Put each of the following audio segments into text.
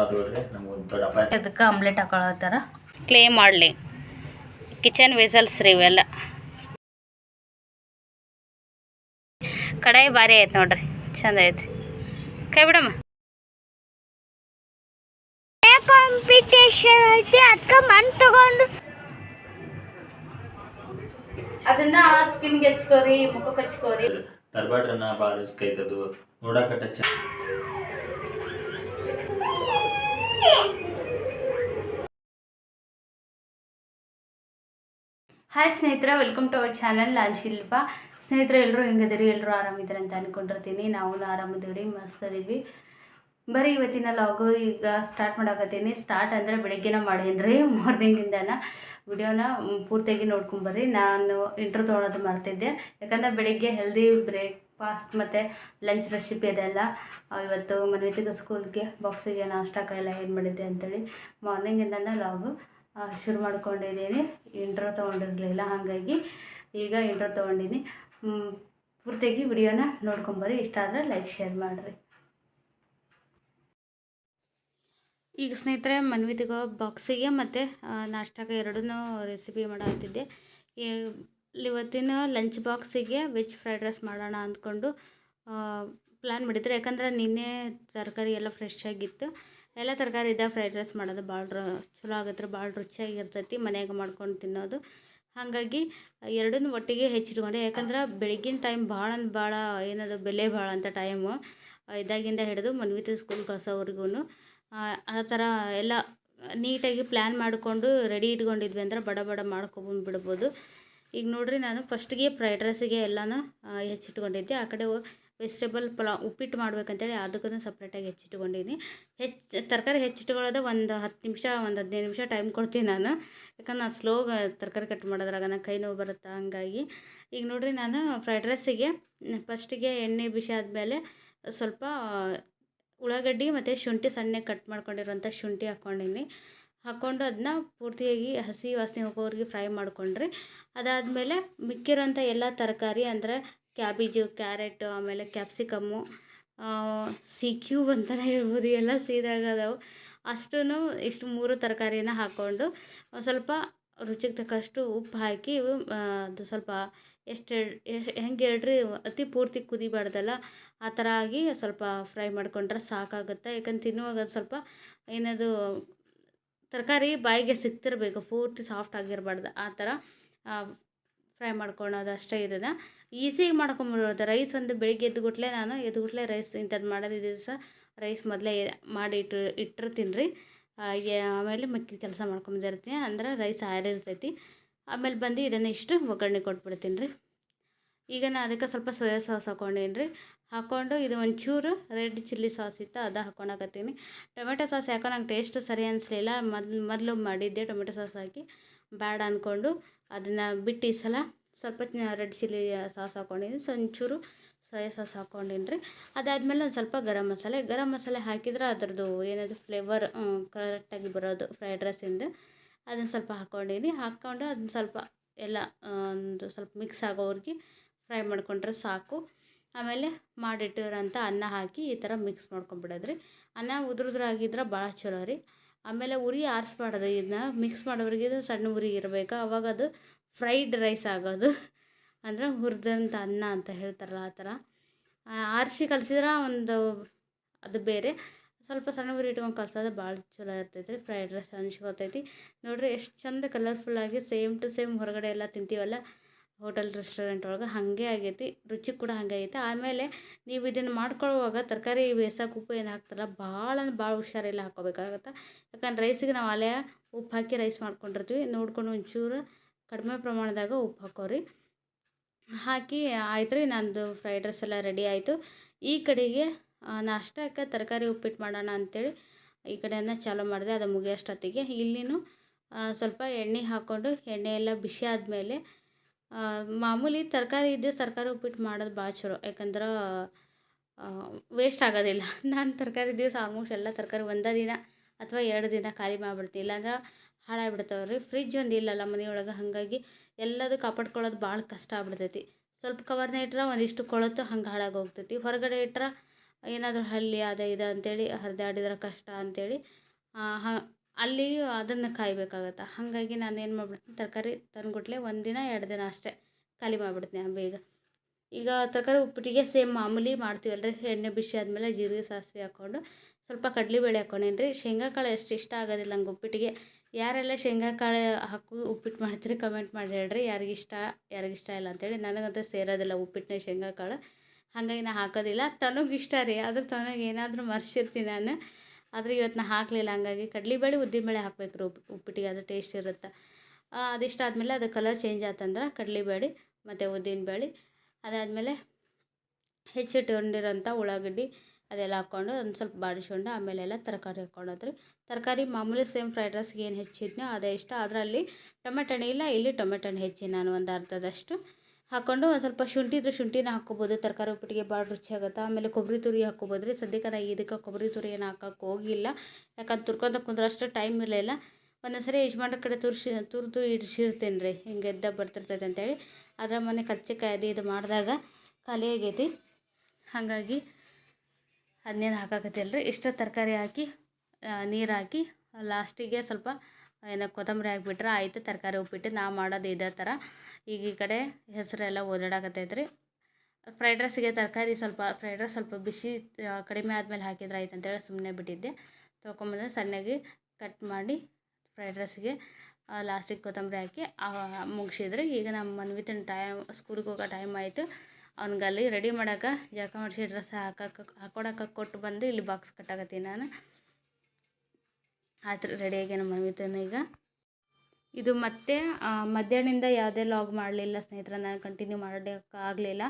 ಧನ್ಯವಾದಗಳು ನಮಗೊಂದು ದೊಡ್ಡ ಅಪಾಯ. ಅದಕ್ಕೆ ಆಮ್ಲೆಟ್ ಹಾಕೊಳತ್ತಾರ ಕ್ಲೇ ಮಾಡಲಿ. ಕಿಚನ್ ವೆಸಲ್ಸ್ ರೀ ಇವೆಲ್ಲ. ಕಡಾಯಿ ಭಾರಿ ಆಯ್ತು ನೋಡ್ರಿ. ಚಂದ ಐತಿ. ಕೈ ಬಿಡಮ್ಮ. ಕಾಂಪಿಟೇಷನ್ ಐತಿ. ಅದಕ್ಕೆ ಮಣ್ಣು ತಗೊಂಡು. ಅದನ್ನ ಸ್ಕಿನ್ಗೆ ಹಚ್ಕೋರಿ ಮುಖಕ್ಕೆ ಹಚ್ಕೋರಿ ತರಬೇಡ್ರನ್ನ ಭಾಳ ರಿಸ್ಕ್ ಐತದು ನೋಡಕ್ಕೆ ಚ ಹಾಯ್ ಸ್ನೇಹಿತರೆ ವೆಲ್ಕಮ್ ಟು ಅವರ್ ಚಾನಲ್ ನಾನು ಶಿಲ್ಪ ಸ್ನೇಹಿತರೆ ಎಲ್ಲರೂ ಹೆಂಗದಿರಿ ಎಲ್ಲರೂ ಆರಾಮಿದ್ದಾರೆ ಅಂತ ಅಂದ್ಕೊಂಡಿರ್ತೀನಿ ನಾವು ಆರಾಮಿದ್ದೀವಿ ಮಸ್ತ್ ಅದೀವಿ. ಬರೀ ಇವತ್ತಿನ ಲಾಗು ಈಗ ಸ್ಟಾರ್ಟ್ ಮಾಡಾಕತ್ತೀನಿ. ಸ್ಟಾರ್ಟ್ ಅಂದರೆ ಬೆಳಗ್ಗೆನ ಮಾಡೀನಿ ರೀ ಮಾರ್ನಿಂಗಿಂದನ ವಿಡಿಯೋನ ಪೂರ್ತಿಯಾಗಿ ನೋಡ್ಕೊಂಬರ್ರಿ ನಾನು ಇಂಟ್ರ್ ತೊಗೊಳೋದು ಮಾಡ್ತಿದ್ದೆ ಯಾಕಂದರೆ ಬೆಳಿಗ್ಗೆ ಹೆಲ್ದಿ ಬ್ರೇಕ್ಫಾಸ್ಟ್ ಮತ್ತು ಲಂಚ್ ರೆಸಿಪಿ ಅದೆಲ್ಲ ಇವತ್ತು ಮನ್ವಿತಿಗೆ ಸ್ಕೂಲ್ಗೆ ಬಾಕ್ಸಿಗೆ ನಾಷ್ಟಕ್ಕೆ ಎಲ್ಲ ಏನು ಮಾಡಿದ್ದೆ ಅಂತೇಳಿ ಮಾರ್ನಿಂಗಿಂದ ಲಾಗು ಶುರು ಮಾಡ್ಕೊಂಡಿದ್ದೀನಿ ಇಂಟ್ರೋ ತೊಗೊಂಡಿರಲಿಲ್ಲ, ಹಾಗಾಗಿ ಈಗ ಇಂಟ್ರೋ ತೊಗೊಂಡಿನಿ. ಪೂರ್ತಿಯಾಗಿ ವಿಡಿಯೋನ ನೋಡ್ಕೊಂಬರ್ರಿ, ಇಷ್ಟ ಆದರೆ ಲೈಕ್ ಶೇರ್ ಮಾಡಿರಿ. ಈಗ ಸ್ನೇಹಿತರೆ, ಮನ್ವಿತಿಗೆ ಬಾಕ್ಸಿಗೆ ಮತ್ತು ನಾಷ್ಟಕ್ಕೆ ಎರಡನ್ನೂ ರೆಸಿಪಿ ಮಾಡೋ ಈ- ಇವತ್ತಿನ ಲಂಚ್ ಬಾಕ್ಸಿಗೆ ವೆಜ್ ಫ್ರೈಡ್ ರೈಸ್ ಮಾಡೋಣ ಅಂದ್ಕೊಂಡು ಪ್ಲ್ಯಾನ್ ಮಾಡಿದ್ರು. ಯಾಕಂದ್ರೆ ನಿನ್ನೆ ತರಕಾರಿ ಎಲ್ಲ ಫ್ರೆಶ್ ಆಗಿತ್ತು. ಎಲ್ಲ ತರಕಾರಿ ಇದ್ದಾಗ ಫ್ರೈಡ್ ರೈಸ್ ಮಾಡೋದು ಭಾಳ ಚಲೋ ಆಗತ್ತೆ ಭಾಳ ರುಚಿಯಾಗಿರ್ತೈತಿ, ಮನ್ಯಾಗ ಮಾಡ್ಕೊಂಡು ತಿನ್ನೋದು. ಹಾಗಾಗಿ ಎರಡನ್ನೂ ಒಟ್ಟಿಗೆ ಹೆಚ್ಚಿಟ್ಕೊಂಡೆ ಯಾಕಂದ್ರೆ ಬೆಳಗಿನ ಟೈಮ್ ಭಾಳ ಅಂದ್ರೆ ಭಾಳ ಏನದು, ಬೆಲೆ ಭಾಳ ಅಂತ ಟೈಮು ಇದಾಗಿಂದ ಹಿಡಿದು ಮನ್ವಿತ ಸ್ಕೂಲ್ ಕಳ್ಸೋವರೆಗೂ ಆ ಥರ ಎಲ್ಲ ನೀಟಾಗಿ ಪ್ಲ್ಯಾನ್ ಮಾಡಿಕೊಂಡು ರೆಡಿ ಇಟ್ಕೊಂಡಿದ್ವಿ ಅಂದ್ರೆ ಬಡ ಬಡ ಮಾಡ್ಕೊಬಂದು ಬಿಡ್ಬೋದು ಈಗ ನೋಡಿರಿ ನಾನು ಫಸ್ಟಿಗೆ ಫ್ರೈಡ್ ರೈಸಿಗೆ ಎಲ್ಲನೂ ಹೆಚ್ಚಿಟ್ಕೊಂಡಿದ್ದೆ. ಆ ಕಡೆ ವೆಜಿಟೇಬಲ್ ಪಲಾವ್ ಉಪ್ಪಿಟ್ಟು ಮಾಡ್ಬೇಕಂತೇಳಿ ಅದಕ್ಕೂ ಸಪ್ರೇಟಾಗಿ ಹೆಚ್ಚಿಟ್ಕೊಂಡಿನಿ ಹೆಚ್ಚು, ತರಕಾರಿ ಹೆಚ್ಚಿಟ್ಕೊಳ್ಳೋದು ಒಂದು ಹತ್ತು ನಿಮಿಷ, ಒಂದು ಹದಿನೈದು ನಿಮಿಷ ಟೈಮ್ ಕೊಡ್ತೀನಿ ನಾನು. ಯಾಕಂದ್ರೆ ನಾನು ಸ್ಲೋಗ ತರಕಾರಿ ಕಟ್ ಮಾಡೋದ್ರಾಗ ನಾನು ಕೈ ನೋವು ಬರುತ್ತೆ ಹಂಗಾಗಿ. ಈಗ ನೋಡಿರಿ ನಾನು ಫ್ರೈಡ್ ರೈಸಿಗೆ ಫಸ್ಟಿಗೆ ಎಣ್ಣೆ ಬಿಸಿ ಆದಮೇಲೆ ಸ್ವಲ್ಪ ಉಳ್ಳಾಗಡ್ಡಿ ಮತ್ತು ಶುಂಠಿ ಸಣ್ಣಗೆ ಕಟ್ ಮಾಡ್ಕೊಂಡಿರೋಂಥ ಶುಂಠಿ ಹಾಕ್ಕೊಂಡಿನಿ. ಹಾಕ್ಕೊಂಡು ಅದನ್ನ ಪೂರ್ತಿಯಾಗಿ ಹಸಿ ವಾಸನೆ ಹೋಗೋವರೆಗೆ ಫ್ರೈ ಮಾಡಿಕೊಂಡ್ರೆ. ಅದಾದಮೇಲೆ ಮಿಕ್ಕಿರೋಂಥ ಎಲ್ಲ ತರಕಾರಿ ಅಂದರೆ ಕ್ಯಾಬೇಜು ಕ್ಯಾರೆಟು ಆಮೇಲೆ ಕ್ಯಾಪ್ಸಿಕಮ್ಮು ಸಿ ಕ್ಯೂಬ್ ಅಂತಲೇ ಹೇಳ್ಬೋದು ಎಲ್ಲ ಸೀದಾಗ ಅದಾವೆ. ಅಷ್ಟೂ ಇಷ್ಟು ಮೂರು ತರಕಾರಿನ ಹಾಕ್ಕೊಂಡು ಸ್ವಲ್ಪ ರುಚಿಗೆ ತಕ್ಕಷ್ಟು ಉಪ್ಪು ಹಾಕಿ ಅದು ಸ್ವಲ್ಪ ಎಷ್ಟು ಹೆಂಗೆ ಹೇಳ್ರಿ, ಅತಿ ಪೂರ್ತಿ ಕುದಿಬಾರ್ದಲ್ಲ, ಆ ಥರ ಆಗಿ ಸ್ವಲ್ಪ ಫ್ರೈ ಮಾಡ್ಕೊಂಡ್ರೆ ಸಾಕಾಗುತ್ತೆ. ಯಾಕಂದ್ರೆ ತಿನ್ನುವಾಗ ಸ್ವಲ್ಪ ಏನದು ತರಕಾರಿ ಬಾಯಿಗೆ ಸಿಕ್ತಿರಬೇಕು ಪೂರ್ತಿ ಸಾಫ್ಟ್ ಆಗಿರಬಾರ್ದು. ಆ ಥರ ಫ್ರೈ ಮಾಡ್ಕೊಳೋದು ಅಷ್ಟೇ ಇದನ್ನು ಈಸಿಯಾಗಿ ಮಾಡ್ಕೊಂಬಿಡೋದು. ರೈಸ್ ಒಂದು ಬೆಳಿಗ್ಗೆ ಎದ್ದುಗುಟ್ಲೆ ನಾನು ಎದ್ದುಗುಟ್ಲೆ ರೈಸ್ ಇಂಥದ್ದು ಮಾಡೋದು ದಿವಸ ರೈಸ್ ಮೊದಲೇ ಮಾಡಿ ಇಟ್ಟು ಇಟ್ಟಿರ್ತೀನಿ ರೀ ಆಮೇಲೆ ಮಿಕ್ಕಿ ಕೆಲಸ ಮಾಡ್ಕೊಂಬಂದಿರ್ತೀನಿ ಅಂದ್ರೆ ರೈಸ್ ಆರಿರ್ತೈತಿ ಆಮೇಲೆ ಬಂದು ಇದನ್ನು ಇಷ್ಟು ಒಗ್ಗರಣೆ ಕೊಟ್ಬಿಡ್ತೀನಿ ರೀ ಈಗ ನಾನು ಅದಕ್ಕೆ ಸ್ವಲ್ಪ ಸೋಯಾ ಸಾಸ್ ಹಾಕ್ಕೊಂಡೇನಿ ರೀ ಹಾಕ್ಕೊಂಡು ಇದು ಒಂಚೂರು ರೆಡ್ ಚಿಲ್ಲಿ ಸಾಸ್ ಇತ್ತು, ಅದು ಹಾಕ್ಕೊಳಕತ್ತೀನಿ ಟೊಮೆಟೊ ಸಾಸ್ ಯಾಕೋ ನಂಗೆ ಟೇಸ್ಟ್ ಸರಿ ಅನಿಸ್ಲಿಲ್ಲ. ಮೊದ್ಲು ಮೊದಲು ಮಾಡಿದ್ದೆ ಟೊಮೆಟೊ ಸಾಸ್ ಹಾಕಿ. ಬೇಡ ಅಂದ್ಕೊಂಡು ಅದನ್ನು ಬಿಟ್ಟು ಈ ಸಲ ಸ್ವಲ್ಪ ರೆಡ್ ಚಿಲ್ಲಿ ಸಾಸ್ ಹಾಕ್ಕೊಂಡಿದ್ದೀನಿ ಸೊ ಒಂಚೂರು ಸೋಯಾ ಸಾಸ್ ಹಾಕ್ಕೊಂಡಿನಿ ರೀ ಅದಾದಮೇಲೆ ಒಂದು ಸ್ವಲ್ಪ ಗರಂ ಮಸಾಲೆ. ಗರಂ ಮಸಾಲೆ ಹಾಕಿದ್ರೆ ಅದ್ರದ್ದು ಏನದು ಫ್ಲೇವರ್ ಕರೆಕ್ಟಾಗಿ ಬರೋದು ಫ್ರೈಡ್ ರೈಸಿಂದ ಅದನ್ನು ಸ್ವಲ್ಪ ಹಾಕ್ಕೊಂಡಿನಿ ಹಾಕ್ಕೊಂಡು ಅದನ್ನ ಸ್ವಲ್ಪ ಎಲ್ಲ ಒಂದು ಸ್ವಲ್ಪ ಮಿಕ್ಸ್ ಆಗೋವರೆಗೆ ಫ್ರೈ ಮಾಡ್ಕೊಂಡ್ರೆ ಸಾಕು. ಆಮೇಲೆ ಮಾಡಿಟ್ಟಿರೋಂಥ ಅನ್ನ ಹಾಕಿ ಈ ಥರ ಮಿಕ್ಸ್ ಮಾಡ್ಕೊಂಬಿಡೋದ್ರಿ. ಅನ್ನ ಉದುರುದ್ರಾಗಿದ್ರೆ ಭಾಳ ಚಲೋ ರೀ. ಆಮೇಲೆ ಉರಿ ಆರಿಸ್ಬಾರ್ದು, ಇದನ್ನ ಮಿಕ್ಸ್ ಮಾಡೋರಿಗೆ ಇದು ಸಣ್ಣ ಉರಿ ಇರಬೇಕು. ಅವಾಗ ಅದು ಫ್ರೈಡ್ ರೈಸ್ ಆಗೋದು. ಅಂದ್ರೆ ಹುರಿದಂಥ ಅನ್ನ ಅಂತ ಹೇಳ್ತಾರಲ್ಲ ಆ ಥರ. ಆರಿಸಿ ಕಲಸಿದ್ರೆ ಒಂದು ಅದು ಬೇರೆ. ಸ್ವಲ್ಪ ಸಣ್ಣ ಉರಿ ಇಟ್ಕೊಂಡು ಕಲ್ಸೋದು ಭಾಳ ಚಲೋ ಇರ್ತೈತೆ ರೀ. ಫ್ರೈಡ್ ರೈಸ್ ಅನ್ಸ್ಕೊತೈತಿ ನೋಡಿರಿ, ಎಷ್ಟು ಚಂದ ಕಲರ್ಫುಲ್ಲಾಗಿ ಸೇಮ್ ಟು ಸೇಮ್ ಹೊರಗಡೆ ಎಲ್ಲ ತಿಂತೀವಲ್ಲ. ಹೋಟೆಲ್ ರೆಸ್ಟೋರೆಂಟ್ ಒಳಗೆ ಹಾಗೆ ಆಗೈತಿ, ರುಚಿ ಕೂಡ ಹಾಗೆ ಆಗೈತಿ. ಆಮೇಲೆ ನೀವು ಇದನ್ನು ಮಾಡ್ಕೊಳ್ಳುವಾಗ ತರಕಾರಿ ಬೇಯ್ಸೋಕೆ ಉಪ್ಪು ಏನು ಹಾಕ್ತಾರಲ್ಲ, ಭಾಳ ಅಂದ್ರೆ ಭಾಳ ಹುಷಾರಿಲ್ಲ ಹಾಕ್ಕೋಬೇಕಾಗತ್ತೆ. ಯಾಕಂದ್ರೆ ರೈಸಿಗೆ ನಾವು ಅಲೆಯ ಉಪ್ಪು ಹಾಕಿ ರೈಸ್ ಮಾಡ್ಕೊಂಡಿರ್ತೀವಿ. ನೋಡ್ಕೊಂಡು ಒಂಚೂರು ಕಡಿಮೆ ಪ್ರಮಾಣದಾಗ ಉಪ್ಪು ಹಾಕೋರಿ. ಹಾಕಿ ಆಯ್ತು ರೀ, ನಂದು ಫ್ರೈಡ್ ರೈಸ್ ಎಲ್ಲ ರೆಡಿ ಆಯಿತು. ಈ ಕಡೆಗೆ ನಾಷ್ಟಕ್ಕೆ ತರಕಾರಿ ಉಪ್ಪಿಟ್ಟು ಮಾಡೋಣ ಅಂಥೇಳಿ ಈ ಕಡೆಯನ್ನು ಚಾಲೂ ಮಾಡಿದೆ. ಅದು ಮುಗಿಯೋಷ್ಟೊತ್ತಿಗೆ ಇಲ್ಲಿನೂ ಸ್ವಲ್ಪ ಎಣ್ಣೆ ಹಾಕ್ಕೊಂಡು, ಎಣ್ಣೆ ಎಲ್ಲ ಬಿಸಿ ಆದಮೇಲೆ ಮಾಮೂಲಿ ತರಕಾರಿ ಇದ್ದು ತರಕಾರಿ ಉಪ್ಪಿಟ್ಟು ಮಾಡೋದು ಭಾಳ ಚಲೋ. ಯಾಕಂದ್ರೆ ವೇಸ್ಟ್ ಆಗೋದಿಲ್ಲ. ನಾನು ತರಕಾರಿ ದಿವಸ ಆಲ್ಮೋಸ್ಟ್ ಎಲ್ಲ ತರಕಾರಿ ಒಂದೇ ದಿನ ಅಥವಾ ಎರಡು ದಿನ ಖಾಲಿ ಮಾಡಿಬಿಡ್ತೀನಿ ಇಲ್ಲಾಂದ್ರೆ ಹಾಳಾಗ್ಬಿಡ್ತಾವೆ ರೀ ಫ್ರಿಜ್ ಒಂದು ಇಲ್ಲಲ್ಲ ಮನೆಯೊಳಗೆ, ಹಾಗಾಗಿ ಎಲ್ಲದು ಕಾಪಾಡ್ಕೊಳ್ಳೋದು ಭಾಳ ಕಷ್ಟ ಆಗ್ಬಿಡ್ತೈತಿ. ಸ್ವಲ್ಪ ಕವರ್ನ ಇಟ್ರೆ ಒಂದಿಷ್ಟು ಕೊಳತು ಹಂಗೆ ಹಾಳಾಗಿ ಹೋಗ್ತೈತಿ ಹೊರಗಡೆ ಇಟ್ರೆ ಏನಾದರೂ ಹಳ್ಳಿ ಅದ ಇದು ಅಂತೇಳಿ, ಹರಿದಾಡಿದ್ರೆ ಕಷ್ಟ ಅಂತೇಳಿ ಹ ಅಲ್ಲಿ ಅದನ್ನು ಕಾಯಬೇಕಾಗತ್ತೆ? ಹಾಗಾಗಿ ನಾನು ಏನು ಮಾಡ್ಬಿಡ್ತೀನಿ, ತರಕಾರಿ ತಂದ್ಕೊಟ್ಲೆ ಒಂದು ಎರಡು ದಿನ ಅಷ್ಟೇ ಖಾಲಿ ಮಾಡ್ಬಿಡ್ತೀನಿ ಬೇಗ ಈಗ. ತರಕಾರಿ ಉಪ್ಪಿಟ್ಟಿಗೆ ಸೇಮ್ ಮಾಮೂಲಿ ಮಾಡ್ತೀವಲ್ಲ ರೀ ಎಣ್ಣೆ ಬಿಸಿ ಆದಮೇಲೆ ಜೀರಿಗೆ ಸಾಸಿವೆ ಹಾಕ್ಕೊಂಡು ಸ್ವಲ್ಪ ಕಡಲೆಬೇಳೆ ಹಾಕ್ಕೊಂಡೇನ್ರಿ ಶೇಂಗಾಕಾಳು ಶೇಂಗಾ ಕಾಳು ಅಷ್ಟು ಇಷ್ಟ ಆಗೋದಿಲ್ಲ ನಂಗೆ ಉಪ್ಪಿಟ್ಟಿಗೆ. ಯಾರೆಲ್ಲ ಶೇಂಗಾ ಕಾಳು ಹಾಕು ಉಪ್ಪಿಟ್ಟು ಮಾಡ್ತೀರಿ ಕಮೆಂಟ್ ಮಾಡಿ ಹೇಳ್ರಿ. ಯಾರಿಗಿಷ್ಟ ಇಷ್ಟ, ಯಾರಿಗೆ ಇಷ್ಟ ಇಲ್ಲ ಅಂತೇಳಿ ನನಗಂತೂ ಸೇರೋದಿಲ್ಲ ಉಪ್ಪಿಟ್ಟನ ಶೇಂಗಾ ಕಾಳು. ಹಾಗಾಗಿ ನಾನು ಹಾಕೋದಿಲ್ಲ. ತನಗಿಷ್ಟ ರೀ, ಆದ್ರೆ ತನಗೆ ಏನಾದರೂ ಮರ್ಸಿರ್ತೀನಿ ನಾನು. ಆದರೆ ಇವತ್ತು ನಾ ಹಾಕಲಿಲ್ಲ. ಹಂಗಾಗಿ ಕಡಲೆಬೇಳೆ, ಉದ್ದಿನಬೇಳೆ ಹಾಕ್ಬೇಕು ರೀ ಉಪ್ಪು ಉಪ್ಪಿಟ್ಟಿಗೆ. ಅದು ಟೇಸ್ಟ್ ಇರುತ್ತೆ. ಅದಿಷ್ಟ ಆದಮೇಲೆ ಅದು ಕಲರ್ ಚೇಂಜ್ ಆತಂದ್ರೆ ಕಡಲೆಬೇಳೆ ಮತ್ತು ಉದ್ದಿನಬೇಳೆ. ಅದಾದಮೇಲೆ ಹೆಚ್ಚಿಟ್ಕೊಂಡಿರೋಂಥ ಉಳ್ಳಾಗಡ್ಡಿ ಅದೆಲ್ಲ ಹಾಕ್ಕೊಂಡು ಒಂದು ಸ್ವಲ್ಪ ಬಾಡಿಸ್ಕೊಂಡು ಆಮೇಲೆ ಎಲ್ಲ ತರಕಾರಿ ಹಾಕ್ಕೊಂಡೋದ್ರಿ ತರಕಾರಿ ಮಾಮೂಲಿ ಸೇಮ್ ಫ್ರೈಡ್ ರೈಸ್ಗೆ ಏನು ಹೆಚ್ಚಿದ್ನೋ ಅದೇ ಇಷ್ಟ. ಅದರಲ್ಲಿ ಟೊಮೆಟೊ ಹಣ್ಣು ಇಲ್ಲ, ಇಲ್ಲಿ ಟೊಮೆಟೊ ಹಣ್ಣು ಹೆಚ್ಚಿ ನಾನು ಒಂದು ಅರ್ಧದಷ್ಟು. ಹಾಕ್ಕೊಂಡು ಒಂದು ಸ್ವಲ್ಪ ಶುಂಠಿ ಇದ್ರೆ ಶುಂಠಿನ ಹಾಕ್ಕೊಬೋದು. ತರಕಾರಿ ಉಪ್ಪಿಟ್ಟಿಗೆ ಭಾಳ ರುಚಿ ಆಗುತ್ತೆ. ಆಮೇಲೆ ಕೊಬ್ಬರಿ ತುರಿ ಹಾಕ್ಕೊಬೋದು ರೀ ಸದ್ಯಕ್ಕೆ ನಾನು ಇದಕ್ಕೆ ಕೊಬ್ಬರಿ ತುರಿ ಏನು ಹಾಕಕ್ಕೆ ಹೋಗಿಲ್ಲ. ಯಾಕಂದ್ರೆ ತುರ್ಕೊಂತ ಕುಂದ್ರಷ್ಟು ಟೈಮ್ ಇರಲಿಲ್ಲ ಒಂದೊಂದ್ಸರಿ ಯಜಮಾನ್ರ ಕಡೆ ತುರ್ಸಿ, ತುರಿದು ಇಡ್ಸಿರ್ತೇನೆ ರೀ. ಹಿಂಗೆ ಎದ್ದ ಬರ್ತಿರ್ತೈತೆ ಅಂತೇಳಿ. ಅದರ ಮನೆ ಕಚ್ಚೆ ಅದು ಇದು ಮಾಡಿದಾಗ ಖಾಲಿ ಆಗೈತಿ. ಹಾಗಾಗಿ ಅದನ್ನೇನು ಹಾಕಾಕತ್ತಿಲ್ಲ ರೀ ಇಷ್ಟು ತರಕಾರಿ ಹಾಕಿ ನೀರು ಹಾಕಿ, ಲಾಸ್ಟಿಗೆ ಸ್ವಲ್ಪ, ಏನೋ ಕೊತ್ತಂಬರಿ ಹಾಕಿಬಿಟ್ರೆ ಆಯಿತು. ತರಕಾರಿ ಉಪ್ಪಿಟ್ಟು ನಾ ಮಾಡೋದು ಇದೇ ಥರ ಈಗ ಈ ಕಡೆ ಹೆಸರೆಲ್ಲ ರೀ ಫ್ರೈಡ್ ರೈಸಿಗೆ ತರಕಾರಿ ಸ್ವಲ್ಪ ಫ್ರೈಡ್ ರೈಸ್ ಸ್ವಲ್ಪ ಬಿಸಿ ಕಡಿಮೆ ಆದಮೇಲೆ ಹಾಕಿದ್ರೆ ಆಯ್ತು ಅಂತೇಳಿ ಸುಮ್ಮನೆ ಬಿಟ್ಟಿದ್ದೆ. ತೊಗೊಂಬಂದು ಸಣ್ಣಗೆ ಕಟ್ ಮಾಡಿ ಫ್ರೈಡ್ ರೈಸ್ಗೆ ಲಾಸ್ಟಿಗೆ ಕೊತ್ತಂಬರಿ ಹಾಕಿ ಮುಗಿಸಿದ್ರೆ ಈಗ ನಮ್ಮ ಮನ್ವಿತನ ಟೈಮ್ ಸ್ಕೂಲ್ಗೆ ಹೋಗೋ ಟೈಮ್ ಆಯಿತು. ಅವ್ನಿಗೆ ಅಲ್ಲಿ ರೆಡಿ ಮಾಡೋಕೆ, ಜಳಕ ಮಾಡಿಸಿ ಡ್ರೆಸ್ ಹಾಕಕ್ಕೆ ಹಾಕೊಡಕ್ಕೆ ಕೊಟ್ಟು ಬಂದು ಇಲ್ಲಿ ಬಾಕ್ಸ್ ಕಟ್ಟಾಕತ್ತೀನಿ ನಾನು. ಆಯ್ತು ರೆಡಿಯಾಗಿ ನಮ್ಮ ಮನ್ವಿತನ ಈಗ. ಇದು ಮತ್ತೆ ಮಧ್ಯಾಹ್ನದಿಂದ ಯಾವುದೇ ಲಾಗ್ ಮಾಡಲಿಲ್ಲ ಸ್ನೇಹಿತರೆ ನಾನು ಕಂಟಿನ್ಯೂ ಮಾಡೋಕ್ಕಾಗಲಿಲ್ಲ.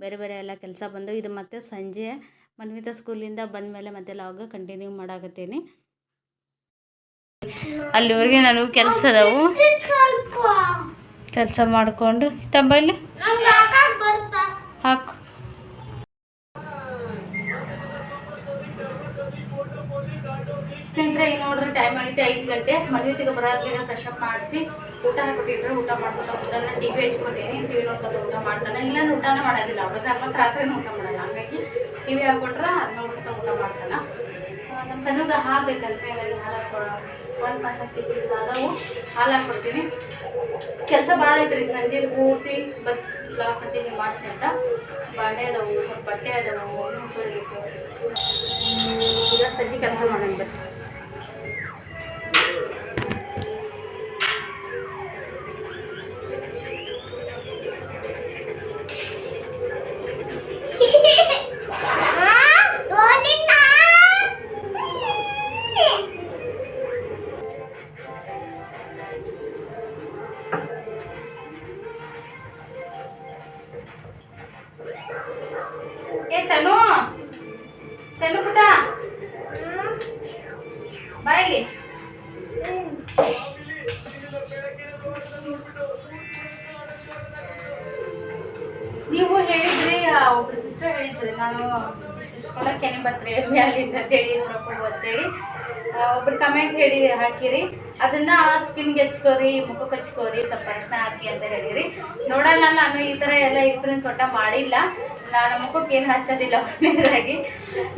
ಬೇರೆ ಬೇರೆ ಎಲ್ಲ ಕೆಲಸ ಬಂದು ಇದು ಮತ್ತೆ ಸಂಜೆ ಮನ್ವಿತಾ ಸ್ಕೂಲಿಂದ ಬಂದ ಮೇಲೆ ಮತ್ತೆ ಲಾಗ್ ಕಂಟಿನ್ಯೂ ಮಾಡಾಕತ್ತೀನಿ. ಅಲ್ಲಿವರೆಗೆ ನಾನು ಕೆಲಸ ಅದಾವು ಕೆಲಸ ಮಾಡಿಕೊಂಡು ತಂಬಲ್ಲಿ ಹಾಕು. ಸ್ನೇಹಿತರೆ ಈಗ ನೋಡ್ರಿ ಟೈಮ್ ಆಗೈತೆ ಐದು ಗಂಟೆ. ಮದುವೆ ಬರೋದ್ಲಿಗೆ ಫ್ರೆಶ್ ಅಪ್ ಮಾಡಿಸಿ ಊಟ ಹಾಕ್ಬಿಟ್ಟಿದ್ರೆ ಊಟ ಮಾಡ್ಕೊತ ಕೂತಾನೆ ಟಿ ವಿ ಹಚ್ಕೊತೀನಿ ಟಿ ನೋಡ್ಕೊತ ಊಟ ಮಾಡ್ತಾನೆ. ಇಲ್ಲ ಊಟನೇ ಮಾಡೋದಿಲ್ಲ. ಹುಡುಗ ಮತ್ತೆ ರಾತ್ರಿನೂ ಊಟ ಮಾಡಲ್ಲ. ಹಂಗಾಗಿ ಟಿ ವಿ ಹಾಕ್ಕೊಂಡ್ರೆ ಅದು ಊಟ ಮಾಡ್ತಾನೆ. ನಮ್ಮ ತನಗೆ ಹಾಲು ಬೇಕಂದ್ರೆ ಹಾಲು ಹಾಕ್ಕೊಡ ಒಂದು ಪರ್ಸೆಂಟ್ ಆದವು ಹಾಲು ಹಾಕ್ಕೊಡ್ತೀನಿ. ಕೆಲಸ ಭಾಳ ಐತ್ರಿ. ಸಂಜೆ ಪೂರ್ತಿ ಬಸ್ ಕಂಟಿನ್ಯೂ ಮಾಡಿಸಿ ಅಂತ. ಬಾಳೆ ಅದಾವು ಬಟ್ಟೆ ಅದಾವು ಈಗ ಸಂಜೆ ಕೆಲಸ ಮಾಡೋಣ ಹೇಳಿದ್ರಿ ನಾನು ಇಸ್ಕೊಳಕ್ಕೆ ಕೆನೆ ಬರ್ತೀರಿ? ಎಮ್ಮೆ ಅಲ್ಲಿಂದ ಅಂತೇಳಿ ನೋಡ್ಕೊಂಡು ಅಂತೇಳಿ ಒಬ್ರು ಕಮೆಂಟ್ ಹೇಳಿ, ಹಾಕಿರಿ. ಅದನ್ನ ಸ್ಕಿನ್ಗೆ ಹಚ್ಕೋರಿ, ಮುಖಕ್ಕೆ ಹಚ್ಕೋರಿ, ಸ್ವಲ್ಪ ಅರಿಶಿನ ಹಾಕಿ ಅಂತ ಹೇಳಿರಿ. ನೋಡಲ್ಲ, ನಾನು ಈ ಥರ ಎಲ್ಲ ಎಕ್ಸ್ಪೀರಿಯನ್ಸ್ ಒಟ್ಟ ಮಾಡಿಲ್ಲ. ನಾನು ಮುಖಕ್ಕೆ ಏನು ಹಚ್ಚೋದಿಲ್ಲ ಒಳ್ಳೆಯದಾಗಿ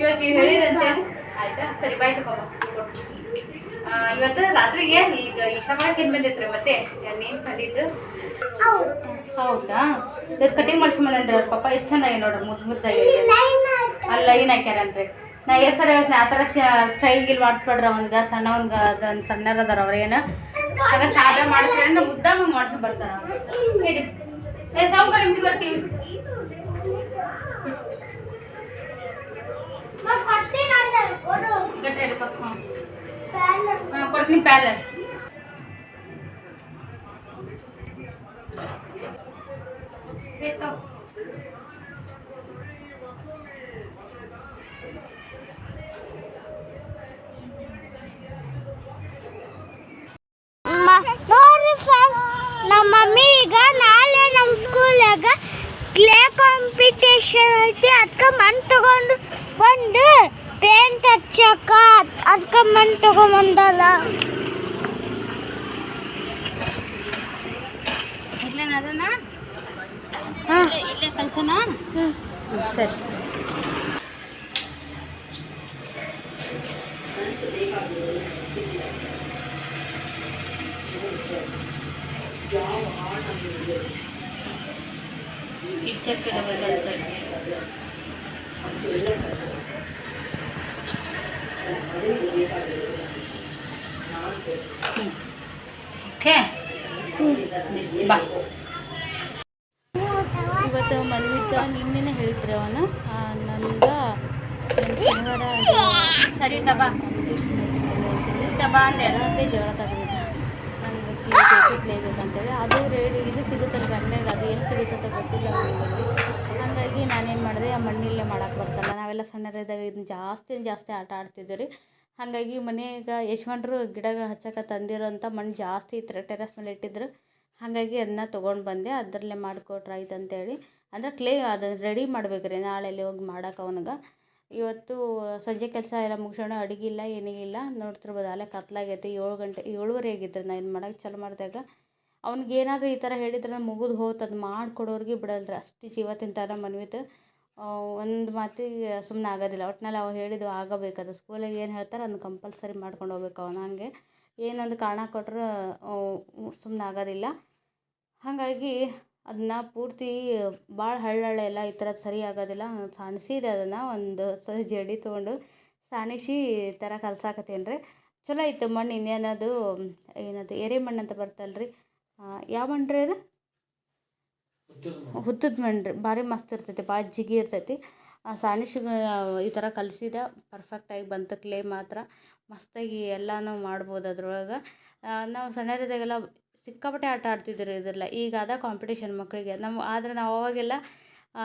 ಇವತ್ತು ನೀವು ಹೇಳಿರಂತೇಳಿ ಆಯ್ತಾ? ಸರಿ ಬಾಯ್ ತಗೋ ಇವತ್ತು ರಾತ್ರಿಗೆ ಈಗ ಇಷ್ಟ ಮಾಡಕ್ಕೆ ಏನು ಬಂದಿತ್ತು ಮತ್ತೆ? ನೀನು ಕಂಡಿದ್ದು ಹೌದಾ? ಇವತ್ತು ಕಟಿಂಗ್ ಮಾಡಿಸ್ಕೊಂಬಂದ್ರೆ ಪಾಪ ಎಷ್ಟು ಚೆನ್ನಾಗಿ ನೋಡ್ರಿ ಮುದ್ದು ಮುದ್ದಾಗಿ. ಅಲ್ಲಿ ಲೈನ್ ಹಾಕ್ಯಾರಂತೆ. ನಾ ಹೆಸರು ಯೋಚನೆ ಆ ಥರ ಸ್ಟೈಲ್ ಗಿಲ್ ಮಾಡಿಸ್ಬೇಡ್ರಿ ಅವ್ನ್ಗೆ ಸಣ್ಣ ಅವ್ನ್ಗೆ ಅದೊಂದು ಸಣ್ಣರ ಅದಾರ ಅವ್ರೇನು ಆಗ ಸಾದ ಮಾಡಿಸ್ರಿ ಅಂದ್ರೆ ಮುದ್ದಾಗ ಮಾಡ್ಸ್ಕೊಂಡ್ ಬರ್ತಾರ ಹೇಳಿ ಏ ಸೌಂಡ್ ಕಡಿಮೆ ಬರ್ತೀವಿ ಗಟ್ಟಿ ಹಿಡ್ಕೊ ಹ್ಞೂ ಹಾಂ ಕೊಡ್ತೀನಿ ಪ್ಯಾಲೆಟ್. ಆಯ್ತು ನೋಡ್ರಿ ಫ್ರೆಂಡ್ಸ್ ನಮ್ಮ ಮಮ್ಮಿ ಈಗ ನಾಳೆ ನಮ್ಮ ಸ್ಕೂಲಾಗ ಕ್ಲೇ ಕಾಂಪಿಟೇಷನ್ ಐತಿ ಅದಕ್ಕೆ ಮಣ್ಣು ತಗೊಂಡು ಬಂದು ಪೇಂಟ್ ಹಚ್ಚಕ್ಕ ಅದಕ್ಕೆ ಮಣ್ಣು ತಗೊಂಬಂದಲ್ಲ ಸರಿನಾ ಸರಿ கிச்சன் கிழவர்கள் ಅಂತೇಳಿ ಅದು ರೇಡಿ, ಇದು ಸಿಗುತ್ತಲ್ಲ ಬೆಣ್ಣೆಗೆ ಅದು ಎಲ್ಲಿ ಸಿಗುತ್ತಂತ ಗೊತ್ತಿಲ್ಲ ಮನೆಯಲ್ಲಿ. ಹಾಗಾಗಿ ನಾನೇನು ಮಾಡಿದೆ, ಆ ಮಣ್ಣಿಲ್ಲೇ ಮಾಡಕ್ಕೆ ಬರ್ತಲ್ಲ. ನಾವೆಲ್ಲ ಸಣ್ಣರಿದ್ದಾಗ ಇದನ್ನ ಜಾಸ್ತಿ ಜಾಸ್ತಿ ಆಟ ಆಡ್ತಿದ್ದೆ ರೀ. ಹಾಗಾಗಿ ಮನೆಯಾಗ ಯಜಮಾನ್ರು ಗಿಡಗಳು ಹಚ್ಚಕ್ಕೆ ತಂದಿರೋಂಥ ಮಣ್ಣು ಜಾಸ್ತಿ ಇತ್ತು ಟೆರೆಸ್ ಮೇಲೆ ಇಟ್ಟಿದ್ರು. ಹಾಗಾಗಿ ಅದನ್ನ ತೊಗೊಂಡು ಬಂದೆ. ಅದರಲ್ಲೇ ಮಾಡಿಕೊಟ್ರೆ ಆಯ್ತು ಅಂತೇಳಿ. ಅಂದ್ರೆ ಕ್ಲೇ ಅದನ್ನು ರೆಡಿ ಮಾಡ್ಬೇಕು ರೀ. ನಾಳೆ ಅಲ್ಲಿ ಹೋಗಿ ಮಾಡೋಕೆ ಅವನಿಗೆ. ಇವತ್ತು ಸಂಜೆ ಕೆಲಸ ಎಲ್ಲ ಮುಗಿಸೋಣ. ಅಡುಗೆ ಇಲ್ಲ, ಏನಿಲ್ಲ. ನೋಡ್ತಿರ್ಬೋದು. ಅಲ್ಲೇ ಕತ್ಲಾಗೈತಿ. ಏಳು ಗಂಟೆ, ಏಳುವರೆ ಆಗಿದ್ರು ನಾನು ಏನು ಮಾಡೋಕ್ಕೆ ಚಾಲು ಮಾಡಿದಾಗ ಅವ್ನಿಗೆ ಏನಾದರೂ ಈ ಥರ ಹೇಳಿದ್ರೆ ಮುಗಿದು ಹೋತು, ಅದು ಮಾಡಿಕೊಡೋರಿಗೆ ಬಿಡಲ್ರಿ. ಅಷ್ಟು ಜೀವ ತಿಂತಾರೆ ಒಂದು ಮಾತಿಗೆ ಸುಮ್ಮನೆ ಆಗೋದಿಲ್ಲ. ಒಟ್ನಲ್ಲಿ ಅವ ಹೇಳಿದ್ದು ಆಗಬೇಕು. ಅದು ಸ್ಕೂಲಾಗ ಏನು ಹೇಳ್ತಾರೆ ಅದನ್ನ ಕಂಪಲ್ಸರಿ ಮಾಡ್ಕೊಂಡು ಹೋಗ್ಬೇಕು ಅವನು ಹಂಗೆ. ಏನೊಂದು ಕಾರಣ ಕೊಟ್ಟರು ಸುಮ್ಮನೆ ಆಗೋದಿಲ್ಲ. ಹಾಗಾಗಿ ಅದನ್ನ ಪೂರ್ತಿ ಭಾಳ ಹಳ್ಳಹಳ್ಳ ಎಲ್ಲ ಈ ಥರ ಸರಿ ಆಗೋದಿಲ್ಲ. ಸಾಣಿಸಿದೆ ಅದನ್ನು ಒಂದು ಸ ಜಡಿ ತೊಗೊಂಡು ಸಾಣಿಸಿ ಈ ಥರ ಕಲ್ಸಾಕತ್ತೀನಿ ರೀ ಚಲೋ ಇತ್ತು ಮಣ್ಣು ಇನ್ನೇನದು, ಏನದು, ಎರೆ ಮಣ್ಣು ಅಂತ ಬರ್ತಲ್ಲ ರೀ ಯಾವ ಮಂಡ್ರಿ ಅದು? ಹುತ್ತದ ಮಂಡ್ರಿ ಭಾರಿ ಮಸ್ತ್ ಇರ್ತೈತಿ ಭಾಳ ಜಿಗಿ ಇರ್ತೈತಿ. ಸಾಣಿಸಿಗೆ ಈ ಥರ ಕಲಿಸಿದ ಪರ್ಫೆಕ್ಟಾಗಿ ಬಂತು ಕ್ಲೇ ಮಾತ್ರ. ಮಸ್ತಾಗಿ ಎಲ್ಲನೂ ಮಾಡ್ಬೋದು ಅದ್ರೊಳಗೆ. ನಾವು ಸಣ್ಣದಾಗೆಲ್ಲ ಸಿಕ್ಕಾಪಟ್ಟೆ ಆಟ ಆಡ್ತಿದ್ರು ಇದ್ರಲ್ಲ ಈಗ ಅದ ಕಾಂಪಿಟೇಷನ್ ಮಕ್ಕಳಿಗೆ ನಮ್ಮ ಆದರೆ ನಾವು ಅವಾಗೆಲ್ಲ